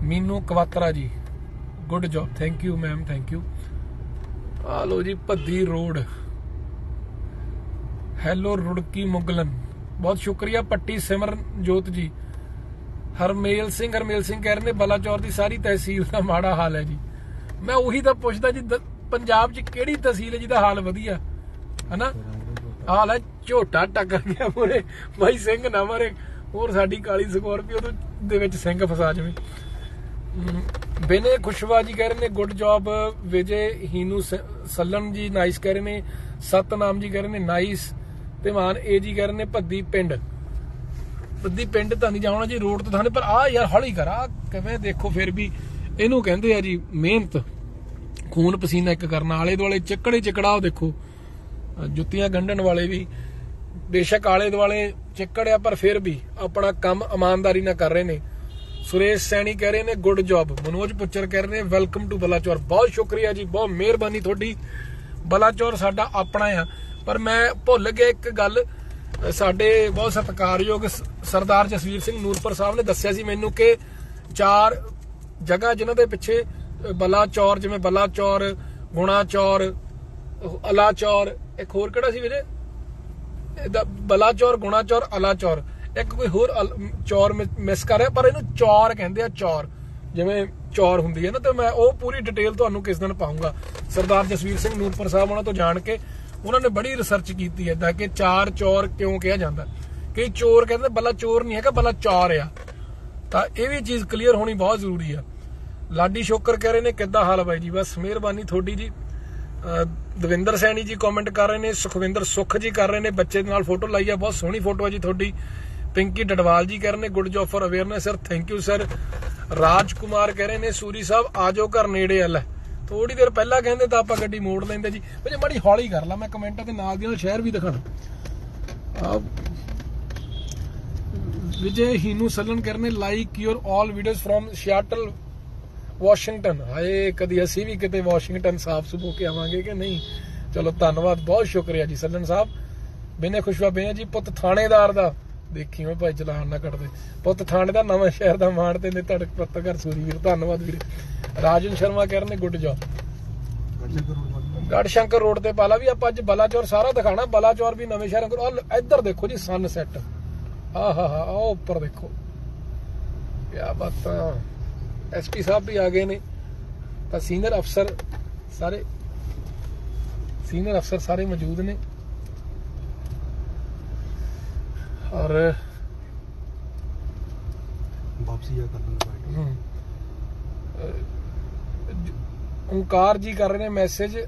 Speaker 1: Meenu Kwatra ji good job thank you ma'am thank you ਆ ਲੋ ਜੀ ਭੱਦੀ ਰੋਡ। ਹੈਲੋ ਰੁੜਕੀ ਮੁਗਲਨ, ਬਹੁਤ ਸ਼ੁਕਰੀਆ ਪੱਟੀ ਸਿਮਰਨ ਜੀ। ਹਰਮੇਲ ਸਿੰਘ ਹਰਮੇਲ ਸਿੰਘ ਕਹਿ ਰਹੇ ਨੇ, ਬਲਾਚੌਰ ਦੀ ਸਾਰੀ ਤਹਿਸੀਲ ਦਾ ਮਾੜਾ ਹਾਲ ਹੈ ਜੀ। ਮੈਂ ਉਹੀ ਤਾਂ ਪੁੱਛਦਾ ਜੀ ਪੰਜਾਬ 'ਚ ਕਿਹੜੀ ਤਹਿਸੀਲ ਹੈ ਜਿਹਦਾ ਹਾਲ ਵਧੀਆ? ਹਨਾ? ਹਾਲ ਹੈ ਝੋਟਾ ਟੱਕਰ ਗਿਆ ਮੂਰੇ ਬਾਈ ਸਿੰਘ ਨਾ ਮਾਰੇ, ਹੋਰ ਸਾਡੀ ਕਾਲੀ ਸਕੋਰਪੀਓ ਦੇ ਵਿੱਚ ਸਿੰਘ ਫਸਾ ਜਾਵੇ। ਬਿਨੇ ਖੁਸ਼ਵਾ ਜੀ ਕਹਿ ਰਹੇ ਨੇ, ਗੁੱਡ ਜੌਬ, ਵਿਜੇ ਹੀਨੂ ਸ- ਜੀ ਨਾਈਸ ਕਹਿ ਰਹੇ ਨੇ, ਸਤਨਾਮ ਜੀ ਕਹਿ ਰਹੇ ਨੇ ਨਾਈਸ, ਤੇ ਮਾਨ ਏ ਜੀ ਕਹਿ ਰਹੇ ਨੇ ਭੱਦੀ ਪਿੰਡ। ਭੱਦੀ ਪਿੰਡ ਤਾਂ ਨਹੀਂ ਜਾਣਾ ਜੀ, ਰੋਡ ਤੋਂ ਥਾਣੇ ਪਰ ਆ ਯਾਰ ਹੌਲੀ ਕਰ ਆ ਕਿਵੇਂ ਦੇਖੋ ਫਿਰ ਵੀ, ਇਹਨੂੰ ਕਹਿੰਦੇ ਆ ਜੀ ਮਿਹਨਤ। ਖੂਨ ਪਸੀਨਾ ਇੱਕ ਕਰਨ, ਆਲੇ ਦੁਆਲੇ ਚੱਕੜੇ ਚੱਕੜਾ ਉਹ ਦੇਖੋ, ਜੁੱਤੀਆਂ ਗੰਢਣ ਵਾਲੇ ਵੀ, ਬੇਸ਼ੱਕ ਆਲੇ ਦੁਆਲੇ ਚਿੱਕੜ ਆ, ਪਰ ਫਿਰ ਵੀ ਆਪਣਾ ਕੰਮ ਇਮਾਨਦਾਰੀ ਨਾਲ ਕਰ ਰਹੇ ਨੇ। ਸੁਰੇਸ਼ ਸੈਣੀ ਕਹਿ ਰਹੇ ਨੇ ਗੁੱਡ ਜੌਬ ਮਨੋਜ ਪੁੱਚਰ ਕਹਿ ਰਹੇ ਨੇ ਵੈਲਕਮ ਟੂ ਬਲਾਚੌਰ ਬਹੁਤ ਸ਼ੁਕਰੀਆ ਜੀ ਬਹੁਤ ਮਿਹਰਬਾਨੀ ਤੁਹਾਡੀ। ਬਲਾਚੌਰ ਸਾਡਾ ਆਪਣਾ ਆ। ਪਰ ਮੈਂ ਭੁੱਲ ਗਿਆ ਇੱਕ ਗੱਲ ਸਾਡੇ ਬਹੁਤ ਸਤਿਕਾਰਯੋਗ ਸਰਦਾਰ ਜਸਵੀਰ ਸਿੰਘ ਨੂਰਪੁਰ ਸਾਹਿਬ ਨੇ ਦੱਸਿਆ ਸੀ ਮੈਨੂੰ ਕਿ ਚਾਰ ਜਗ੍ਹਾ ਜਿਨ੍ਹਾਂ ਦੇ ਪਿੱਛੇ ਅ, ਬਲਾਚੌਰ ਜਿਵੇਂ ਬਲਾਚੌਰ ਗੁਣਾਚੌਰ ਅ, ਅਲਾਚੌਰ ਇੱਕ ਹੋਰ ਕਿਹੜਾ ਸੀ ਵੀਰੇ? ਇਹਦਾ ਬਲਾਚੌਰ ਗੁਣਾਚੌਰ ਅਲਾਚੌਰ ਇੱਕ ਕੋਈ ਹੋਰ ਅਲ- ਚੌਰ ਮਿਸ ਕਰ ਰਿਹਾ, ਪਰ ਇਹਨੂੰ ਚੌਰ ਕਹਿੰਦੇ ਆ, ਚੌਰ। ਜਿਵੇਂ ਚੌਰ ਹੁੰਦੀ ਹੈ ਨਾ, ਤੇ ਮੈਂ ਉਹ ਪੂਰੀ ਡਿਟੇਲ ਤੁਹਾਨੂੰ ਕਿਸ ਦਿਨ ਪਾਉਂਗਾ। ਸਰਦਾਰ ਜਸਵੀਰ ਸਿੰਘ ਨੂਰਪੁਰ ਸਾਹਿਬ ਉਹਨਾਂ ਤੋਂ ਜਾਣ ਕੇ ਉਹਨਾਂ ਨੇ ਬੜੀ ਰਿਸਰਚ ਕੀਤੀ ਹੈ ਦਾ ਕਿ ਚਾਰ ਚੌਰ ਕਿਉਂ ਕਿਹਾ ਜਾਂਦਾ। ਕਈ ਚੋਰ ਕਹਿੰਦੇ, ਬੱਲਾ ਚੋਰ ਨਹੀਂ ਹੈਗਾ, ਬੱਲਾ ਚੌਰ ਆ। ਤਾਂ ਇਹ ਵੀ ਚੀਜ਼ ਕਲੀਅਰ ਹੋਣੀ ਬਹੁਤ ਜ਼ਰੂਰੀ ਆ। ਲਾਡੀ ਸ਼ੋਕਰ ਕਹਿ ਰਹੇ ਨੇ, ਕਿੱਦਾਂ ਹਾਲ ਆ ਬਾਈ ਜੀ? ਬਸ ਮਿਹਰਬਾਨੀ ਤੁਹਾਡੀ ਜੀ। ਦਵਿੰਦਰ ਸੈਣੀ ਜੀ ਕਮੈਂਟ ਕਰ ਰਹੇ ਨੇ, ਸੁਖਵਿੰਦਰ ਸੁਖ ਜੀ ਕਰ ਰਹੇ ਨੇ, ਬੱਚੇ ਦੇ ਨਾਲ ਫੋਟੋ ਲਾਈ ਆ, ਬਹੁਤ ਸੋਹਣੀ ਫੋਟੋ ਆ ਜੀ ਤੁਹਾਡੀ। ਪਿੰਕੀ ਡਡਵਾਲ ਜੀ ਕਹਿ ਰਹੇ ਨੇ good job for awareness sir thank you sir Raj Kumar ਕਹਿ ਰਹੇ ਨੇ, ਸੂਰੀ ਸਾਹਿਬ ਆਜੋ ਘਰ ਨੇੜੇ ਆ ਲੈ। ਥੋੜੀ ਦੇਰ ਪਹਿਲਾਂ ਕਹਿੰਦੇ ਤਾਂ ਆਪਾਂ ਗੱਡੀ ਮੋੜ ਲੈਂਦੇ ਜੀ। ਵਜੇ ਮਾੜੀ ਹੌਲੀ ਕਰ ਲਾ, ਮੈਂ ਕਮੈਂਟਾਂ ਦੇ ਨਾਲ ਦੀ ਨਾਲ ਸ਼ਹਿਰ ਵੀ ਦਿਖਾਣਾ। ਆ ਵਿਜੇ ਹੀਨੂ ਸਲਨ ਕਰਨੇ like your all videos from Seattle Washington hi, ਕਦੀ ਅਸੀਂ ਵੀ ਕਿਤੇ ਵਾਸ਼ਿੰਗਟਨ ਸਾਫ਼ ਸੁਭੋ ਕੇ ਆਵਾਂਗੇ ਕਿ ਨਹੀਂ? ਚਲੋ, ਧੰਨਵਾਦ, ਬਹੁਤ ਸ਼ੁਕਰੀਆ ਜੀ ਸੱਲਣ ਸਾਹਿਬ। ਬਿਨੇ ਖੁਸ਼ਵਾ ਬਿਨੇ ਜੀ, ਪੁੱਤ ਥਾਣੇਦਾਰ ਦਾ। ਦੇਖੀ ਓਏ ਭਾਈ ਚਲਾਨ ਨਾ ਕੱਟਦੇ ਪੁੱਤ ਥਾਣੇ ਦਾ ਨਵਾਂ ਸ਼ਹਿਰ ਦਾ ਮਾਣ ਤੇ ਨੇ ਧੜਕ ਪੱਤਰਕਾਰ ਸੂਰੀ ਵੀਰ, ਧੰਨਵਾਦ ਵੀਰੇ। ਰਾਜਨ ਸ਼ਰਮਾ ਕਹਿ ਰਹੇ ਗੁੱਡ ਜੌਬ ਗੜਸ਼ੰਕਰ ਰੋਡ ਤੇ ਪਾਲਾ ਵੀ ਆਪਾਂ ਅੱਜ ਬਲਾਚੌਰ ਸਾਰਾ ਦਿਖਾਣਾ। ਬਲਾਚੌਰ ਵੀ ਨਵੇਂ ਸ਼ਹਿਰ ਅੰਕਰ ਇੱਧਰ ਦੇਖੋ ਜੀ ਸਨਸੈਟ ਆਹ ਹਾ ਹਾ ਉੱਪਰ ਦੇਖੋ। ਕੀ ਬਾਤਾਂ ਐਸਪੀ ਸਾਹਿਬ ਵੀ ਆ ਗਏ ਨੇ। ਤਾਂ ਸੀਨੀਅਰ ਅਫਸਰ ਸਾਰੇ ਸੀਨੀਅਰ ਅਫਸਰ ਸਾਰੇ ਮੌਜੂਦ ਨੇ। ਔਰ
Speaker 2: ਵਾਪਸੀ ਆ ਕਰਨ ਬਾਈ
Speaker 1: ਹਮ, ਅਹ, ਓਂਕਾਰ ਜੀ ਕਰ ਰਹੇ ਨੇ ਮੈਸੇਜ।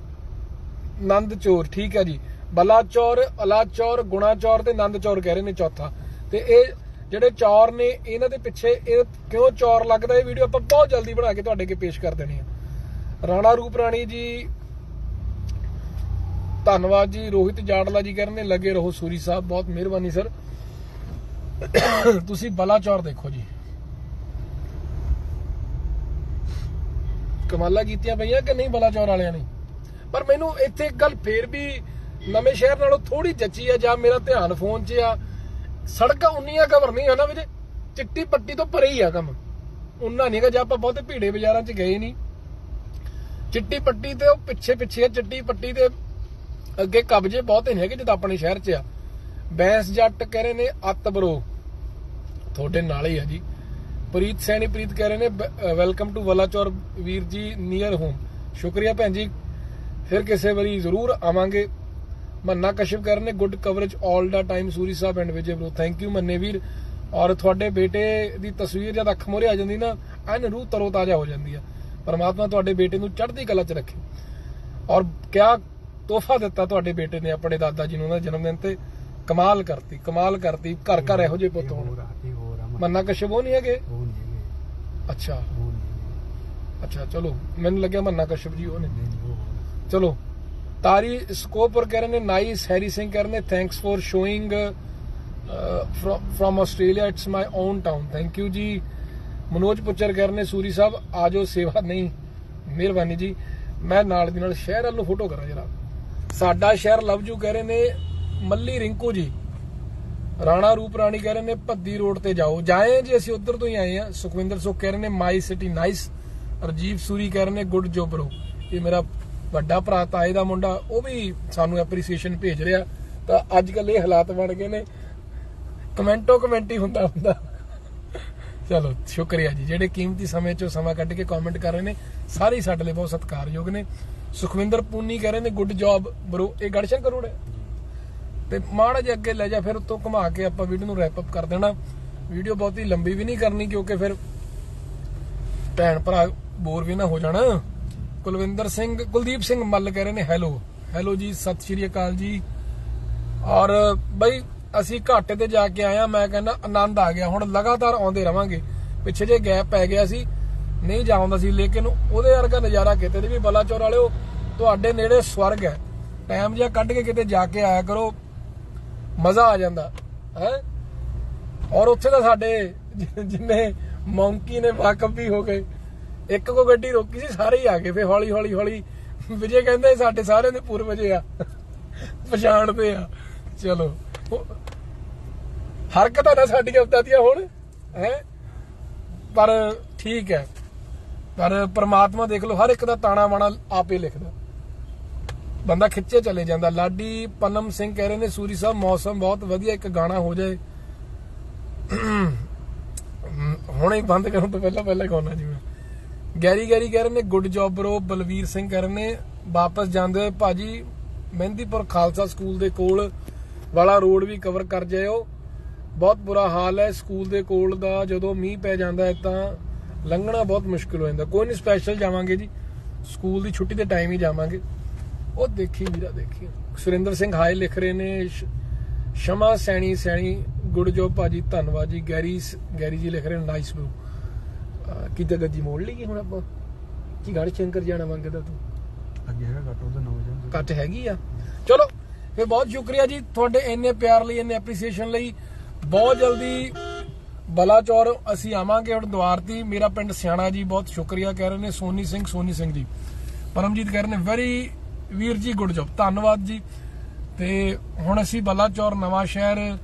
Speaker 1: ਨੰਦ ਚੋਰ ਠੀਕ ਹੈ ਜੀ। ਬਲਾਚੌਰ ਅਲਾਚੌਰ ਗੁਣਾਚੌਰ ਤੇ ਨੰਦ ਚੌਰ ਕਹਿ ਰਹੇ ਨੇ ਚੌਥਾ। ਤੇ ਇਹ ਜਿਹੜੇ ਚੌਰ ਨੇ ਇਹਨਾਂ ਦੇ ਪਿੱਛੇ ਇਹ ਕਿਉਂ ਚੌਰ ਲੱਗਦਾ? ਇਹ ਵੀਡੀਓ ਆਪਾਂ ਬਹੁਤ ਜਲਦੀ ਬਣਾ ਕੇ ਤੁਹਾਡੇ ਅੱਗੇ ਪੇਸ਼ ਕਰ ਦੇਣੀ ਆ। ਰਾਣਾ ਰੂਪ ਰਾਣੀ ਜੀ ਧੰਨਵਾਦ ਜੀ। ਰੋਹਿਤ ਜਾੜਲਾ ਜੀ ਕਹਿੰਦੇ ਲੱਗੇ ਰਹੋ ਸੂਰੀ ਸਾਹਿਬ। ਬਹੁਤ ਮਿਹਰਬਾਨੀ ਸਰ। ਤੁਸੀਂ ਬਲਾਚੌਰ ਦੇਖੋ ਜੀ। ਕਮਾਲਾ ਕੀਤੀਆਂ ਪਈਆਂ ਕਿ ਨਹੀਂ ਬਲਾਚੌਰ ਵਾਲਿਆਂ ਨੇ? ਪਰ ਮੈਨੂੰ ਇੱਥੇ ਇੱਕ ਗੱਲ ਫੇਰ ਵੀ ਨਵੇਂ ਸ਼ਹਿਰ ਨਾਲੋਂ ਥੋੜੀ ਜੱਚੀ ਆ, ਜਾਂ ਮੇਰਾ ਧਿਆਨ ਫੋਨ 'ਚ ਆ। ਸੜਕਾਂ ਉਨੀਆਂ ਕਵਰ ਨਹੀਂ ਹਨਾ ਵੀਰੇ। ਚਿੱਟੀ ਪੱਟੀ ਤੋਂ ਪਰੇ ਹੀ ਆ ਕੰਮ। ਉਨਾ ਹੈਗਾ, ਜੇ ਆਪਾਂ ਬਹੁਤੇ ਭੀੜੇ ਬਾਜ਼ਾਰਾਂ 'ਚ ਗਏ ਨਹੀਂ ਚਿੱਟੀ ਪੱਟੀ ਤੇ ਉਹ ਪਿੱਛੇ ਪਿੱਛੇ ਆ, ਚਿੱਟੀ ਪੱਟੀ ਦੇ ਅੱਗੇ ਕਬਜੇ ਬਹੁਤੇ ਨਹੀਂ ਹੈਗੇ, ਜਿੱਦਾਂ ਆਪਣੇ ਸ਼ਹਿਰ 'ਚ ਆ। ਬੈਂਸ ਜੱਟ ਕਹਿ ਰਹੇ ਨੇ, ਅੱਤ ਬਰੋ। ਤੁਹਾਡੇ ਨਾਲ ਹੀ ਆ ਜੀ। ਪ੍ਰੀਤ ਸੈਣੀ ਪ੍ਰੀਤ ਕਹਿ ਰਹੇ ਨੇ ਵੈਲਕਮ ਟੂ ਵਲਾਚੌਰ ਵੀਰ ਜੀ ਨੀਅਰ ਹੋਮ ਸ਼ੁਕਰੀਆ ਭੈਣ ਜੀ। ਫਿਰ ਕਿਸੇ ਵਾਰੀ ਜ਼ਰੂਰ ਆਵਾਂਗੇ। ਮੰਨਾ ਕਸ਼ਿਪ ਕਰ ਨੇ good coverage 올 the time Suri Sahib and Vijay bro thank you ਮੰਨੇ ਵੀਰ। ਔਰ ਤੁਹਾਡੇ ਬੇਟੇ ਦੀ ਤਸਵੀਰ ਜਦ ਅੱਖ ਮੋਰੇ ਆ ਜਾਂਦੀ ਨਾ ਐਨ ਰੂਹ ਤਰੋ ਤਾਜ਼ਾ ਹੋ ਜਾਂਦੀ ਆ। ਪਰਮਾਤਮਾ ਤੁਹਾਡੇ ਬੇਟੇ ਨੂੰ ਚੜ੍ਹਦੀ ਕਲਾ 'ਚ ਰੱਖੇ। ਔਰ ਕਿਆ ਤੋਹਫਾ ਦਿੱਤਾ ਤੁਹਾਡੇ ਬੇਟੇ ਨੇ ਆਪਣੇ ਦਾਦਾ ਜੀ ਨੂੰ ਉਹਨਾਂ ਜਨਮ ਦਿਨ ਤੇ। ਕਮਾਲ ਕਰਤੀ ਕਮਾਲ ਕਰਤੀ। ਘਰ ਘਰ ਇਹੋ ਜਿਹੇ ਪੁੱਤ ਹੋਣ। ਮੰਨਾ ਕਸ਼ਪ ਉਹ ਨਹੀਂ ਹੈਗੇ?
Speaker 2: ਉਹ ਨਹੀਂ ਹੈਗੇ।
Speaker 1: ਅੱਛਾ।
Speaker 2: ਉਹ ਨਹੀਂ ਹੈਗੇ।
Speaker 1: ਅੱਛਾ ਚਲੋ ਮੈਨੂੰ ਲੱਗਿਆ ਮੰਨਾ ਕਸ਼ਪ ਜੀ ਉਹ ਨੇ।
Speaker 2: ਨਹੀਂ ਨਹੀਂ, ਉਹ ਹੋਰ।
Speaker 1: ਚਲੋ ਤਾਰੀ ਸਕੋਪਰ ਕਹਿ ਰਹੇ ਨੇ ਨਾਈਸ ਹੈਰੀ ਸਿੰਘ ਕਹਿ ਰਹੇ ਨੇ thanks for showing from Australia it's my own town thank you ਜੀ। ਮਨੋਜ ਪੁੱਚਰ ਕਹਿ ਰਹੇ ਨੇ ਸੂਰੀ ਸਾਹਿਬ ਆਜੋ ਸੇਵਾ ਨਹੀਂ ਮਿਹਰਬਾਨੀ ਜੀ। ਮੈਂ ਨਾਲ ਦੀ ਨਾਲ ਸ਼ਹਿਰ ਵੱਲ ਫੋਟੋ ਕਰਾਂ ਜਰਾ। ਸਾਡਾ ਸ਼ਹਿਰ ਲਵ ਯੂ ਕਹਿ ਰਹੇ ਨੇ ਮੱਲੀ ਰਿੰਕੂ ਜੀ। ਰਾਣਾ ਰੂਪ ਰਾਣੀ ਕਹਿ ਰਹੇ ਨੇ, ਭੱਦੀ ਰੋਡ ਤੇ ਜਾਓ। ਜਾਏ ਜੀ ਅਸੀਂ ਉਧਰ ਤੋਂ ਹੀ ਆਏ ਆ ਸੁਖਵਿੰਦਰ ਸੁਖ ਕਹਿ ਰਹੇ ਨੇ, my city nice. Rajiv Suri ਕਹਿ ਰਹੇ ਨੇ, ਗੁੱਡ ਜੋ ਬਰੋ ਇਹ ਮੇਰਾ ਵੱਡਾ ਭਰਾ, ਤਾਏ ਦਾ ਮੁੰਡਾ, ਉਹ ਵੀ ਸਾਨੂੰ ਐਪਰੀਸੀਏਸ਼ਨ ਭੇਜ ਰਿਹਾ। ਤਾਂ ਅੱਜ ਕੱਲ ਇਹ ਹਾਲਾਤ ਬਣ ਗਏ ਨੇ। ਕਮੈਂਟੋ ਕਮੈਂਟ ਹੀ ਹੁੰਦਾ ਹੁੰਦਾ। ਚਲੋ, ਸ਼ੁਕਰੀਆ ਜੀ। ਜਿਹੜੇ ਕੀਮਤੀ ਸਮੇਂ ਚੋਂ ਸਮਾਂ ਕੱਢ ਕੇ ਕਮੈਂਟ ਕਰ ਰਹੇ ਨੇ, ਸਾਰੇ ਸਾਡੇ ਲਈ ਬਹੁਤ ਸਤਿਕਾਰਯੋਗ ਨੇ। ਸੁਖਵਿੰਦਰ ਪੂਨੀ ਕਹਿ ਰਹੇ ਨੇ, ਗੁੱਡ ਜੌਬ, ਬਰੋ। ਇਹ ਗੜਸ਼ੰਕਰ ਰੋਡ ਹੈ। ਤੇ ਮਾੜਾ ਜਿਹਾ ਅੱਗੇ ਲੈ ਜਾ, ਫਿਰ ਉੱਤੋਂ ਘੁਮਾ ਕੇ ਆਪਾਂ ਵੀਡੀਓ ਨੂੰ ਰੈਪ ਅਪ ਕਰ ਦੇਣਾ। ਵੀਡੀਓ ਬਹੁਤੀ ਲੰਬੀ ਵੀ ਨਹੀਂ ਕਰਨੀ, ਕਿਉਂਕਿ ਫਿਰ ਭੈਣ ਭਰਾ ਬੋਰ ਵੀ ਨਾ ਹੋ ਜਾਣ। ਕੁਲਵਿੰਦਰ ਸਿੰਘ, ਕੁਲਦੀਪ ਸਿੰਘ ਮੱਲ ਕਹਿ ਰਹੇ ਨੇ ਹੈਲੋ ਹੈਲੋ ਜੀ, ਸਤਿ ਸ਼੍ਰੀ ਅਕਾਲ ਜੀ। ਔਰ ਬਈ, ਅਸੀਂ ਘਾਟੇ ਤੇ ਜਾ ਕੇ ਆਏ ਮੈਂ ਕਹਿੰਦਾ ਆਨੰਦ ਆ ਗਿਆ, ਹੁਣ ਲਗਾਤਾਰ ਆਉਂਦੇ ਰਵਾਂਗੇ। ਪਿੱਛੇ ਜੇ ਗੈਪ ਪੈ ਗਿਆ ਸੀ, ਨਹੀਂ ਜਾਉਂਦਾ ਸੀ, ਲੇਕਿਨ ਉਹਦੇ ਵਰਗਾ ਨਜ਼ਾਰਾ ਕਿਤੇ ਨਹੀਂ ਵੀ ਬਲਾਚੌਰ ਵਾਲਿਓ, ਤੁਹਾਡੇ ਨੇੜੇ ਸਵਰਗ ਹੈ। ਟਾਈਮ ਜਿਹਾ ਕੱਢ ਕੇ ਕਿਤੇ ਜਾ ਕੇ ਆਇਆ ਕਰੋ। ਮਜ਼ਾ ਆ ਜਾਂਦਾ, ਹੈ? ਔਰ ਉੱਥੇ ਤਾਂ ਸਾਡੇ ਜਿੰਨੇ ਮੌਂਕੀ ਨੇ ਵਾਕਫ ਵੀ ਹੋ ਗਏ ਇੱਕ ਕੋ ਗੱਡੀ ਰੋਕੀ ਸੀ, ਸਾਰੇ ਹੀ ਆ ਗਏ ਫੇ ਹੌਲੀ ਹੌਲੀ ਹੌਲੀ ਵਿਜੇ ਕਹਿੰਦੇ ਸਾਡੇ ਸਾਰਿਆਂ ਦੇ ਪੂਰਵਜੇ ਆ ਪਛਾਣਦੇ ਆ, ਚਲੋ। ਉਹ- ਹਰਕਤਾਂ ਨਾ ਸਾਡੀਆਂ ਉਦਾਂ ਦੀਆਂ ਹੁਣ, ਹੈ? ਪਰ ਠੀਕ ਹੈ, ਪਰ ਪ੍ਰਮਾਤਮਾ ਦੇਖ ਲਓ, ਹਰ ਇੱਕ ਦਾ ਤਾਣਾ ਬਾਣਾ ਆਪੇ ਲਿਖਦਾ। ਬੰਦਾ ਖਿੱਚੇ ਚਲੇ ਜਾਂਦਾ। ਲਾਡੀ ਪਨਮ ਸਿੰਘ ਕਹਿ ਰਹੇ ਨੇ, ਸੂਰੀ ਸਾਹਿਬ, ਮੌਸਮ ਬਹੁਤ ਵਧੀਆ, ਇੱਕ ਗਾਣਾ ਹੋ ਜਾਏ। ਹੁਣੇ ਹੀ ਬੰਦ ਕਰਨ ਤੋਂ ਪਹਿਲਾਂ ਪਹਿਲਾਂ ਗਾਉਣਾ ਜੀ ਮੈਂ। ਗੈਰੀ ਗੈਰੀ ਕਹਿ ਰਹੇ ਨੇ good job bro Balvir Singh ਕਹਿ ਰਹੇ ਨੇ, ਵਾਪਸ ਜਾਂਦੇ ਹੋਏ ਭਾਜੀ ਮਹਿੰਦੀਪੁਰ ਖਾਲਸਾ ਸਕੂਲ ਦੇ ਕੋਲ ਵਾਲਾ ਰੋਡ ਵੀ ਕਵਰ ਕਰ ਜਾਇਓ। ਬਹੁਤ ਬੁਰਾ ਹਾਲ ਹੈ, ਸਕੂਲ ਦੇ ਕੋਲ ਦਾ ਜਦੋਂ ਮੀਂਹ ਪੈ ਜਾਂਦਾ ਹੈ ਤਾਂ ਲੰਘਣਾ ਬਹੁਤ ਮੁਸ਼ਕਲ ਹੋ ਜਾਂਦਾ। ਕੋਈ ਨਹੀਂ ਸਪੈਸ਼ਲ ਜਾਵਾਂਗੇ ਜੀ। ਸਕੂਲ ਦੀ ਛੁੱਟੀ ਦੇ ਟਾਈਮ ਹੀ ਜਾਵਾਂਗੇ। ਉਹ ਦੇਖੀ ਵੀਰਾ ਦੇਖੀ। ਸੁਰਿੰਦਰ ਸਿੰਘ ਹਾਈ ਲਿਖ ਰਹੇ ਨੇ ਸ਼ਮਾ ਸੈਣੀ ਸੈਣੀ ਗੁੱਡ ਜੋਬ ਭਾਜੀ ਧੰਨਵਾਦ ਜੀ। ਗੈਰੀ ਗੈਰੀ ਜੀ ਲਿਖ ਰਹੇ ਨੇ ਨਾਈਸ ਬ్రో ਕੀ ਜਗ੍ਹਾ ਜੀ ਮੋੜ ਲਈਏ ਹੁਣ ਆਪਾਂ? ਕੀ ਗੜ ਸ਼ੰਕਰ ਜਾਣਾ ਮੰਗਦਾ ਤੂੰ?
Speaker 2: ਅੱਗੇ ਹੈਗਾ ਘੱਟ ਉਹਦਾ ਨਵਾਂ ਜਾਂਦੇ
Speaker 1: ਕੱਟ ਹੈਗੀ ਆ। ਚਲੋ ਫਿਰ ਬਹੁਤ ਸ਼ੁਕਰੀਆ ਜੀ ਤੁਹਾਡੇ ਇੰਨੇ ਪਿਆਰ ਲਈ ਇੰਨੇ ਐਪਰੀਸੀਏਸ਼ਨ ਲਈ। ਬਹੁਤ ਜਲਦੀ ਬਲਾਚੌਰ ਅਸੀਂ ਆਵਾਂਗੇ ਹੁਣ ਦੁਆਰਤੀ ਮੇਰਾ ਪਿੰਡ ਸਿਆਣਾ ਜੀ ਬਹੁਤ ਸ਼ੁਕਰੀਆ ਕਹਿ ਰਹੇ ਨੇ ਸੋਨੀ ਸਿੰਘ ਸੋਨੀ ਸਿੰਘ ਜੀ। ਪਰਮਜੀਤ ਕਹਿ ਰਹੇ ਨੇ ਵੈਰੀ ਵੀਰ ਜੀ ਗੁੱਡ ਜੋਬ ਧੰਨਵਾਦ ਜੀ। ਤੇ ਹੁਣ ਅਸੀਂ ਬਲਾਚੌਰ ਨਵਾਂ ਸ਼ਹਿਰ,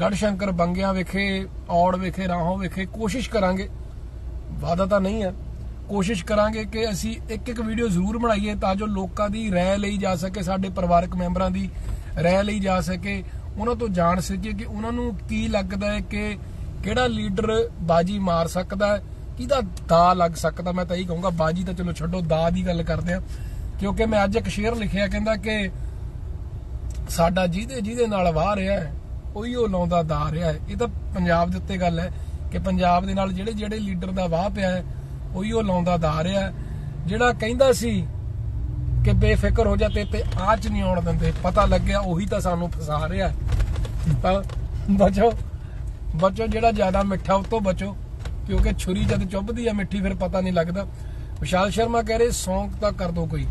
Speaker 1: ਗੜਸ਼ੰਕਰ ਬੰਗਿਆਂ ਵਿਖੇ, ਔੜ ਵਿਖੇ, ਰਾਹੋਂ ਵਿਖੇ ਕੋਸ਼ਿਸ਼ ਕਰਾਂਗੇ। ਵਾਦਾ ਤਾਂ ਨਹੀਂ ਹੈ। ਕੋਸ਼ਿਸ਼ ਕਰਾਂਗੇ ਕਿ ਅਸੀਂ ਇੱਕ ਇੱਕ ਵੀਡੀਓ ਜ਼ਰੂਰ ਬਣਾਈਏ ਤਾਂ ਜੋ ਲੋਕਾਂ ਦੀ ਰਾਏ ਲਈ ਜਾ ਸਕੇ, ਸਾਡੇ ਪਰਿਵਾਰਕ ਮੈਂਬਰਾਂ ਦੀ ਰਾਏ ਲਈ ਜਾ ਸਕੇ। ਉਹਨਾਂ ਤੋਂ ਜਾਣ ਸਕੀਏ ਕਿ ਉਹਨਾਂ ਨੂੰ ਕੀ ਲੱਗਦਾ ਹੈ ਕਿ ਕਿਹੜਾ ਲੀਡਰ ਬਾਜੀ ਮਾਰ ਸਕਦਾ ਹੈ, ਕਿਹਦਾ ਦਾ ਲੱਗ ਸਕਦਾ, ਮੈਂ ਤਾਂ ਇਹੀ ਕਹੂੰਗਾ, ਬਾਜੀ ਤਾਂ ਚਲੋ ਛੱਡੋ, ਦਾ ਦੀ ਗੱਲ ਕਰਦੇ ਆ ਕਿਉਂਕਿ ਮੈਂ ਅੱਜ ਇੱਕ ਸ਼ੇਰ ਲਿਖਿਆ ਕਹਿੰਦਾ ਕਿ ਸਾਡਾ ਜਿਹਦੇ ਜਿਹਦੇ ਨਾਲ ਵਾਹ ਰਿਹਾ ਹੈ, ਉਹੀ ਉਹ ਲਾਉਂਦਾ ਦਾ ਰਿਹਾ ਹੈ। ਇਹ ਤਾਂ ਪੰਜਾਬ ਦੇ ਉੱਤੇ ਗੱਲ ਹੈ ਕਿ ਪੰਜਾਬ ਦੇ ਨਾਲ ਜਿਹੜੇ ਜਿਹੜੇ ਲੀਡਰ ਦਾ ਵਾਹ ਪਿਆ ਹੈ, ਉਹੀ ਉਹ ਲਾਉਂਦਾ ਦਾ ਰਿਹਾ ਹੈ। ਜਿਹੜਾ ਕਹਿੰਦਾ ਸੀ ਕਿ ਬੇਫਿਕਰ ਹੋ ਜਾ ਤੇ ਤੇ ਆਚ ਨਹੀਂ ਆਉਣ ਦਿੰਦੇ, ਪਤਾ ਲੱਗਿਆ ਉਹੀ ਤਾਂ ਸਾਨੂੰ ਫਸਾ ਰਿਹਾ ਹੈ। ਤਾਂ ਬਚੋ ਬਚੋ ਜਿਹੜਾ ਜ਼ਿਆਦਾ ਮਿੱਠਾ, ਉਹ ਤੋਂ ਬਚੋ। ਕਿਉਂਕਿ ਛੁਰੀ ਜਦ ਚੁੱਭਦੀ ਆ ਮਿੱਠੀ ਫਿਰ ਪਤਾ ਨਹੀਂ ਲੱਗਦਾ। ਵਿਸ਼ਾਲ ਸ਼ਰਮਾ ਕਹਿ ਰਹੇ ਸੌਂਗ ਤਾਂ ਕਰ ਦੋ ਕੋਈ।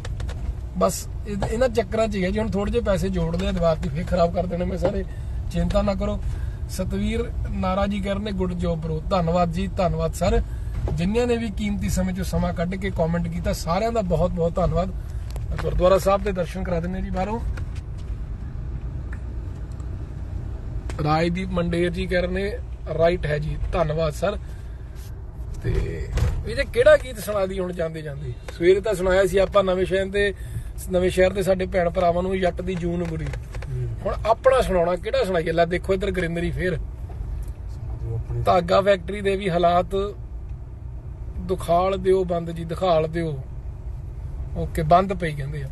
Speaker 1: ਬਸ ਇਹ- ਇਹਨਾਂ ਚੱਕਰਾਂ 'ਚ ਹੀ ਹੈ ਜੀ। ਹੁਣ ਥੋੜੇ ਜਿਹੇ ਪੈਸੇ ਜੋੜ ਲਿਆ ਦੀਵਾਰ ਦੀ ਫੇਰ ਖਰਾਬ ਕਰ ਦੇਣੇ ਮੈਂ ਸਾਰੇ। ਚਿੰਤਾ ਨਾ ਕਰੋ। ਸਤਵੀਰ ਨਾਰਾ ਜੀ ਕਰਨੇ ਗੁੱਡ ਜੋਬ ਬ్రో ਧੰਨਵਾਦ ਜੀ, ਧੰਨਵਾਦ, ਸਰ। ਜਿਨ੍ਹਾਂ ਨੇ ਵੀ ਕੀਮਤੀ ਸਮੇਂ 'ਚੋਂ ਸਮਾਂ ਕੱਢ ਕੇ ਕਮੈਂਟ ਕੀਤਾ, ਸਾਰਿਆਂ ਦਾ ਬਹੁਤ ਬਹੁਤ ਧੰਨਵਾਦ। ਗੁਰਦੁਆਰਾ ਸਾਹਿਬ ਦੇ ਦਰਸ਼ਨ ਕਰਾ ਦਿੰਨੇ ਜੀ ਬਾਹਰੋਂ। ਰਾਜਦੀਪ ਮੰਡੇਰ ਜੀ ਕਰਨੇ ਰਾਈਟ ਹੈ ਜੀ। ਧੰਨਵਾਦ, ਸਰ। ਤੇ ਇਹ ਜੇ ਕਿਹੜਾ ਗੀਤ ਸੁਣਾ ਦੀ ਹੁਣ ਜਾਂਦੇ ਜਾਂਦੇ? ਸਵੇਰੇ ਤਾਂ ਸੁਣਾਇਆ ਸੀ ਆਪਾਂ ਨਵੇਂ ਸ਼ਹਿਰ ਦੇ ਨਵੇਂ ਸ਼ਹਿਰ ਦੇ ਸਾਡੇ ਭੈਣ ਭਰਾਵਾਂ ਨੂੰ ਜੱਟ ਦੀ ਜੂਨ ਬੁਰੀ। ਹੁਣ ਆਪਣਾ ਸੁਣਾਉਣਾ ਕਿਹੜਾ ਸੁਣਾਈਏ? ਲੈ ਦੇਖੋ ਇੱਧਰ ਗ੍ਰਿਨਰੀ ਫੇਰ। ਧਾਗਾ ਫੈਕਟਰੀ ਦੇ ਵੀ ਹਾਲਾਤ ਦੁਖਾਲ ਦਿਓ ਬੰਦ ਜੀ ਦਿਖਾਲ ਦਿਓ। ਓਕੇ ਬੰਦ ਪਈ ਕਹਿੰਦੇ ਆ।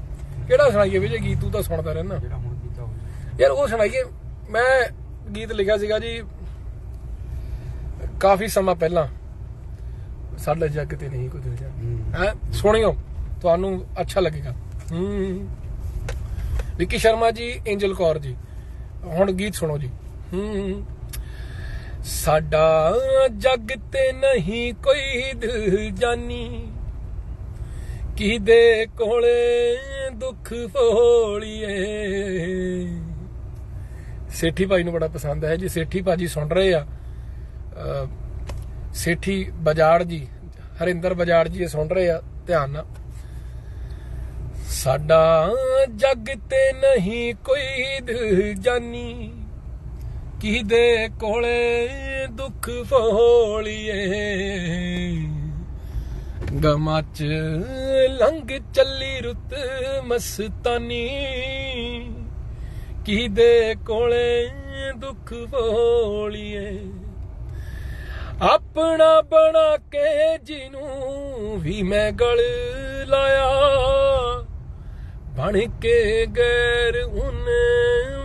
Speaker 1: ਕਿਹੜਾ ਸੁਣਾਈਏ ਵੀ ਜੇ ਗੀਤ ਤੂੰ ਤਾਂ ਸੁਣਦਾ ਰਹਿਣਾ ਯਾਰ ਉਹ ਸੁਣਾਈਏ ਮੈਂ ਗੀਤ ਲਿਖਿਆ ਸੀਗਾ ਜੀ ਕਾਫੀ ਸਮਾਂ ਪਹਿਲਾਂ। ਸਾਡੇ ਜੱਗ ਤੇ ਨਹੀਂ ਕੁਝ।
Speaker 2: ਹੈ?
Speaker 1: ਸੁਣਿਓ ਤੁਹਾਨੂੰ ਅੱਛਾ ਲੱਗੇਗਾ। ਹੂੰ। ਵਿੱਕੀ ਸ਼ਰਮਾ ਜੀ ਐਂਜਲ ਕੌਰ ਜੀ। ਹੁਣ ਗੀਤ ਸੁਣੋ ਜੀ। ਹੂੰ। ਸਾਡਾ ਜੱਗ ਤੇ ਨਹੀਂ ਕੋਈ ਦਿਲ ਜਾਨੀ। ਕਿਦੇ ਕੋਲੇ ਦੁੱਖ ਫੋਲੀਏ ਸੇਠੀ ਭਾਈ ਨੂੰ ਬੜਾ ਪਸੰਦ ਹੈ ਜੀ। ਸੇਠੀ ਭਾਜੀ ਸੁਣ ਰਹੇ ਆ। ਸੇਠੀ ਬਜਾੜ ਜੀ, ਹਰਿੰਦਰ ਬਜਾੜ ਜੀ ਇਹ ਸੁਣ ਰਹੇ ਆ। ਧਿਆਨ ਨਾਲ। ਸਾਡਾ ਜੱਗ ਤੇ ਨਹੀਂ ਕੋਈ ਦਿਲ ਜਾਨੀ। ਕਿਹਦੇ ਕੋਲੇ ਦੁੱਖ ਫੋਲੀਏ? ਗਮਾਂ ਚ ਲੰਘ ਚੱਲੀ ਰੁੱਤ ਮਸਤਾਨੀ। ਕਿਹਦੇ ਕੋਲੇ ਦੁੱਖ ਫੋਲੀਏ? ਆਪਣਾ ਬਣਾ ਕੇ ਜਿਹਨੂੰ ਵੀ ਮੈਂ ਗਲ ਲਾਇਆ। ਬਣ ਕੇ ਗੈਰ ਉਹਨੇ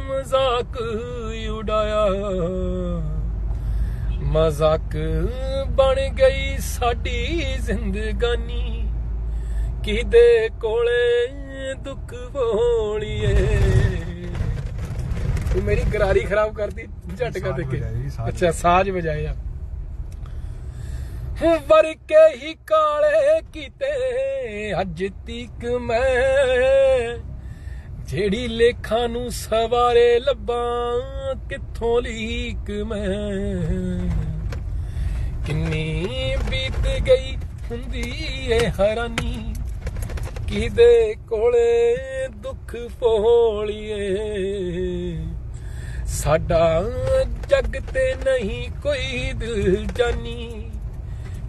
Speaker 1: ਮਜ਼ਾਕ ਉਡਾਇਆ। ਮਜ਼ਾਕ ਬਣ ਗਈ ਸਾਡੀ ਜ਼ਿੰਦਗਾਨੀ। ਕਿਹਦੇ ਕੋਲੇ ਦੁੱਖ ਬੋਲੀਏ? ਤੂੰ ਮੇਰੀ ਗਰਾਰੀ ਖਰਾਬ ਕਰਦੀ ਝਟਕਾ ਦੇ ਕੇ। ਅੱਛਾ ਸਾਜ਼ ਵਜਾਏ ਆ ਹੀ ਕਾਲੇ ਕੀਤੇ, ਅੱਜ ਤੀਕ ਮੈਂ ਜਿਹੜੀ ਲੇਖਾਂ ਨੂੰ ਸਵਾਰੇ ਲੱਭਾਂ, ਕਿੱਥੋਂ ਲੀਕ ਮੈਂ। ਕਿੰਨੀ ਬੀਤ ਗਈ ਹੁੰਦੀ ਏ ਹੈਰਾਨੀ, ਕਿਹਦੇ ਕੋਲੇ ਦੁੱਖ ਫੋਲੀਏ। ਸਾਡਾ ਜਗ ਤੇ ਨਹੀਂ ਕੋਈ ਦਿਲ ਜਾਨੀ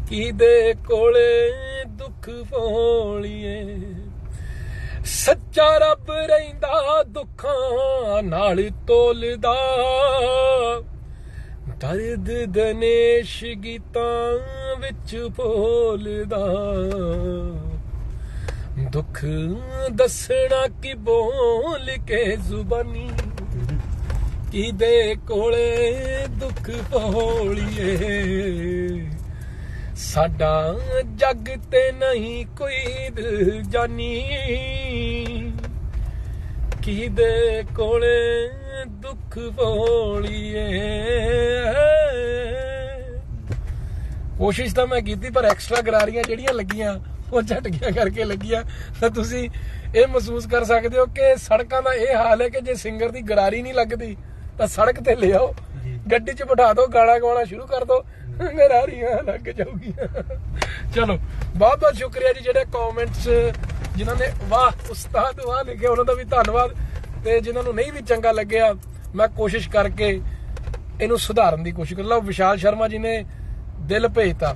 Speaker 1: ਕਿਹਦੇ ਕੋਲੇ ਦੁੱਖ ਫੋਲੀਏ? ਸੱਚਾ ਰੱਬ ਰਹਿੰਦਾ ਦੁੱਖਾਂ ਨਾਲ ਤੋਲਦਾ। ਦਰਦ ਦਨੇਸ਼ ਗੀਤਾਂ ਵਿੱਚ ਭੋਲਦਾ ਦੁੱਖ ਦੱਸਣਾ ਕਿ ਬੋਲ ਕੇ ਜ਼ੁਬਾਨੀ? ਕਿਹਦੇ ਕੋਲੇ ਦੁੱਖ ਭੋਲੀਏ ਸਾਡਾ ਜੱਗ ਤੇ ਨਹੀਂ ਕੋਈ ਦਿਲ ਜਾਨੀ। ਕਿਹਦੇ ਕੋਲੇ ਦੁੱਖ ਭੋਲੀਏ ਕੋਸ਼ਿਸ਼ ਤਾਂ ਮੈਂ ਕੀਤੀ ਪਰ ਐਕਸਟਰਾ ਗਰਾਰੀਆਂ ਜਿਹੜੀਆਂ ਲੱਗੀਆਂ ਉਹ ਝਟਕੀਆਂ ਕਰਕੇ ਲੱਗੀਆਂ। ਤਾਂ ਤੁਸੀਂ ਇਹ ਮਹਿਸੂਸ ਕਰ ਸਕਦੇ ਹੋ ਕਿ ਸੜਕਾਂ ਦਾ ਇਹ ਹਾਲ ਹੈ ਕਿ ਜੇ ਸਿੰਗਰ ਦੀ ਗਰਾਰੀ ਨਹੀਂ ਲੱਗਦੀ ਤਾਂ ਸੜਕ ਤੇ ਲਿਆਓ। ਗੱਡੀ 'ਚ ਬਿਠਾ ਦਿਓ ਗਾਣਾ ਗਾਉਣਾ ਸ਼ੁਰੂ ਕਰ ਦਿਓ। ਗਰਾਰੀਆਂ ਲੱਗ ਜਾਊਗੀਆਂ। ਚਲੋ, ਬਹੁਤ ਬਹੁਤ ਸ਼ੁਕਰੀਆ ਜੀ ਜਿਹੜੇ ਕਮੈਂਟਸ ਜਿਨ੍ਹਾਂ ਨੇ ਵਾਹ, ਉਸਤਾਦ ਵਾਹ ਲਿਖਿਆ ਉਹਨਾਂ ਦਾ ਵੀ ਧੰਨਵਾਦ। ਤੇ ਜਿਨ੍ਹਾਂ ਨੂੰ ਨਹੀਂ ਵੀ ਚੰਗਾ ਲੱਗਿਆ, ਮੈਂ ਕੋਸ਼ਿਸ਼ ਕਰਕੇ ਇਹਨੂੰ ਸੁਧਾਰਨ ਦੀ ਕੋਸ਼ਿਸ਼ ਕਰ ਲਾ। ਵਿਸ਼ਾਲ ਸ਼ਰਮਾ ਜੀ ਨੇ ਦਿਲ ਭੇਜਤਾ।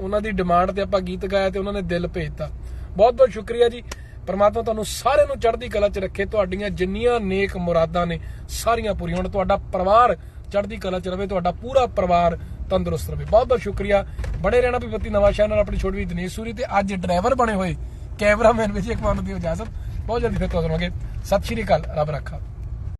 Speaker 1: ਉਹਨਾਂ ਦੀ ਡਿਮਾਂਡ ਤੇ ਆਪਾਂ ਗੀਤ ਗਾਇਆ ਤੇ ਉਹਨਾਂ ਨੇ ਦਿਲ ਭੇਜਤਾ। ਬਹੁਤ ਬਹੁਤ ਸ਼ੁਕਰੀਆ ਜੀ। ਪਰਮਾਤਮਾ ਤੁਹਾਨੂੰ ਸਾਰਿਆਂ ਨੂੰ ਚੜ੍ਹਦੀ ਕਲਾ 'ਚ ਰੱਖੇ। ਤੁਹਾਡੀਆਂ ਜਿੰਨੀਆਂ ਨੇਕ ਮੁਰਾਦਾਂ ਨੇ, ਸਾਰੀਆਂ ਪੂਰੀਆਂ ਹੋਣ। ਤੁਹਾਡਾ ਪਰਿਵਾਰ ਚੜ੍ਹਦੀ ਕਲਾ 'ਚ ਰਵੇ। ਤੁਹਾਡਾ ਪੂਰਾ ਪਰਿਵਾਰ ਤੰਦਰੁਸਤ ਰਹੇ। ਬਹੁਤ ਬਹੁਤ ਸ਼ੁਕਰੀਆ। ਬਣੇ ਰਹਿਣਾ ਵੀ ਪਤੀ ਨਵਾਂ ਸ਼ਹਿਰ ਨਾਲ ਆਪਣੀ ਛੋਟੀ ਵੀ ਦਿਨੇਸ਼ ਸੂਰੀ ਤੇ ਅੱਜ ਡਰਾਈਵਰ ਬਣੇ ਹੋਏ ਕੈਮਰਾਮੈਨ ਵਿਜੇ ਕੁਮਾਰ ਨੂੰ ਇਜਾਜ਼ਤ। ਬਹੁਤ ਜਲਦੀ ਫਿਰ ਤੋਂ ਕਰਾਂਗੇ ਸਤਿ ਸ਼੍ਰੀ ਅਕਾਲ। ਰੱਬ ਰੱਖਾ।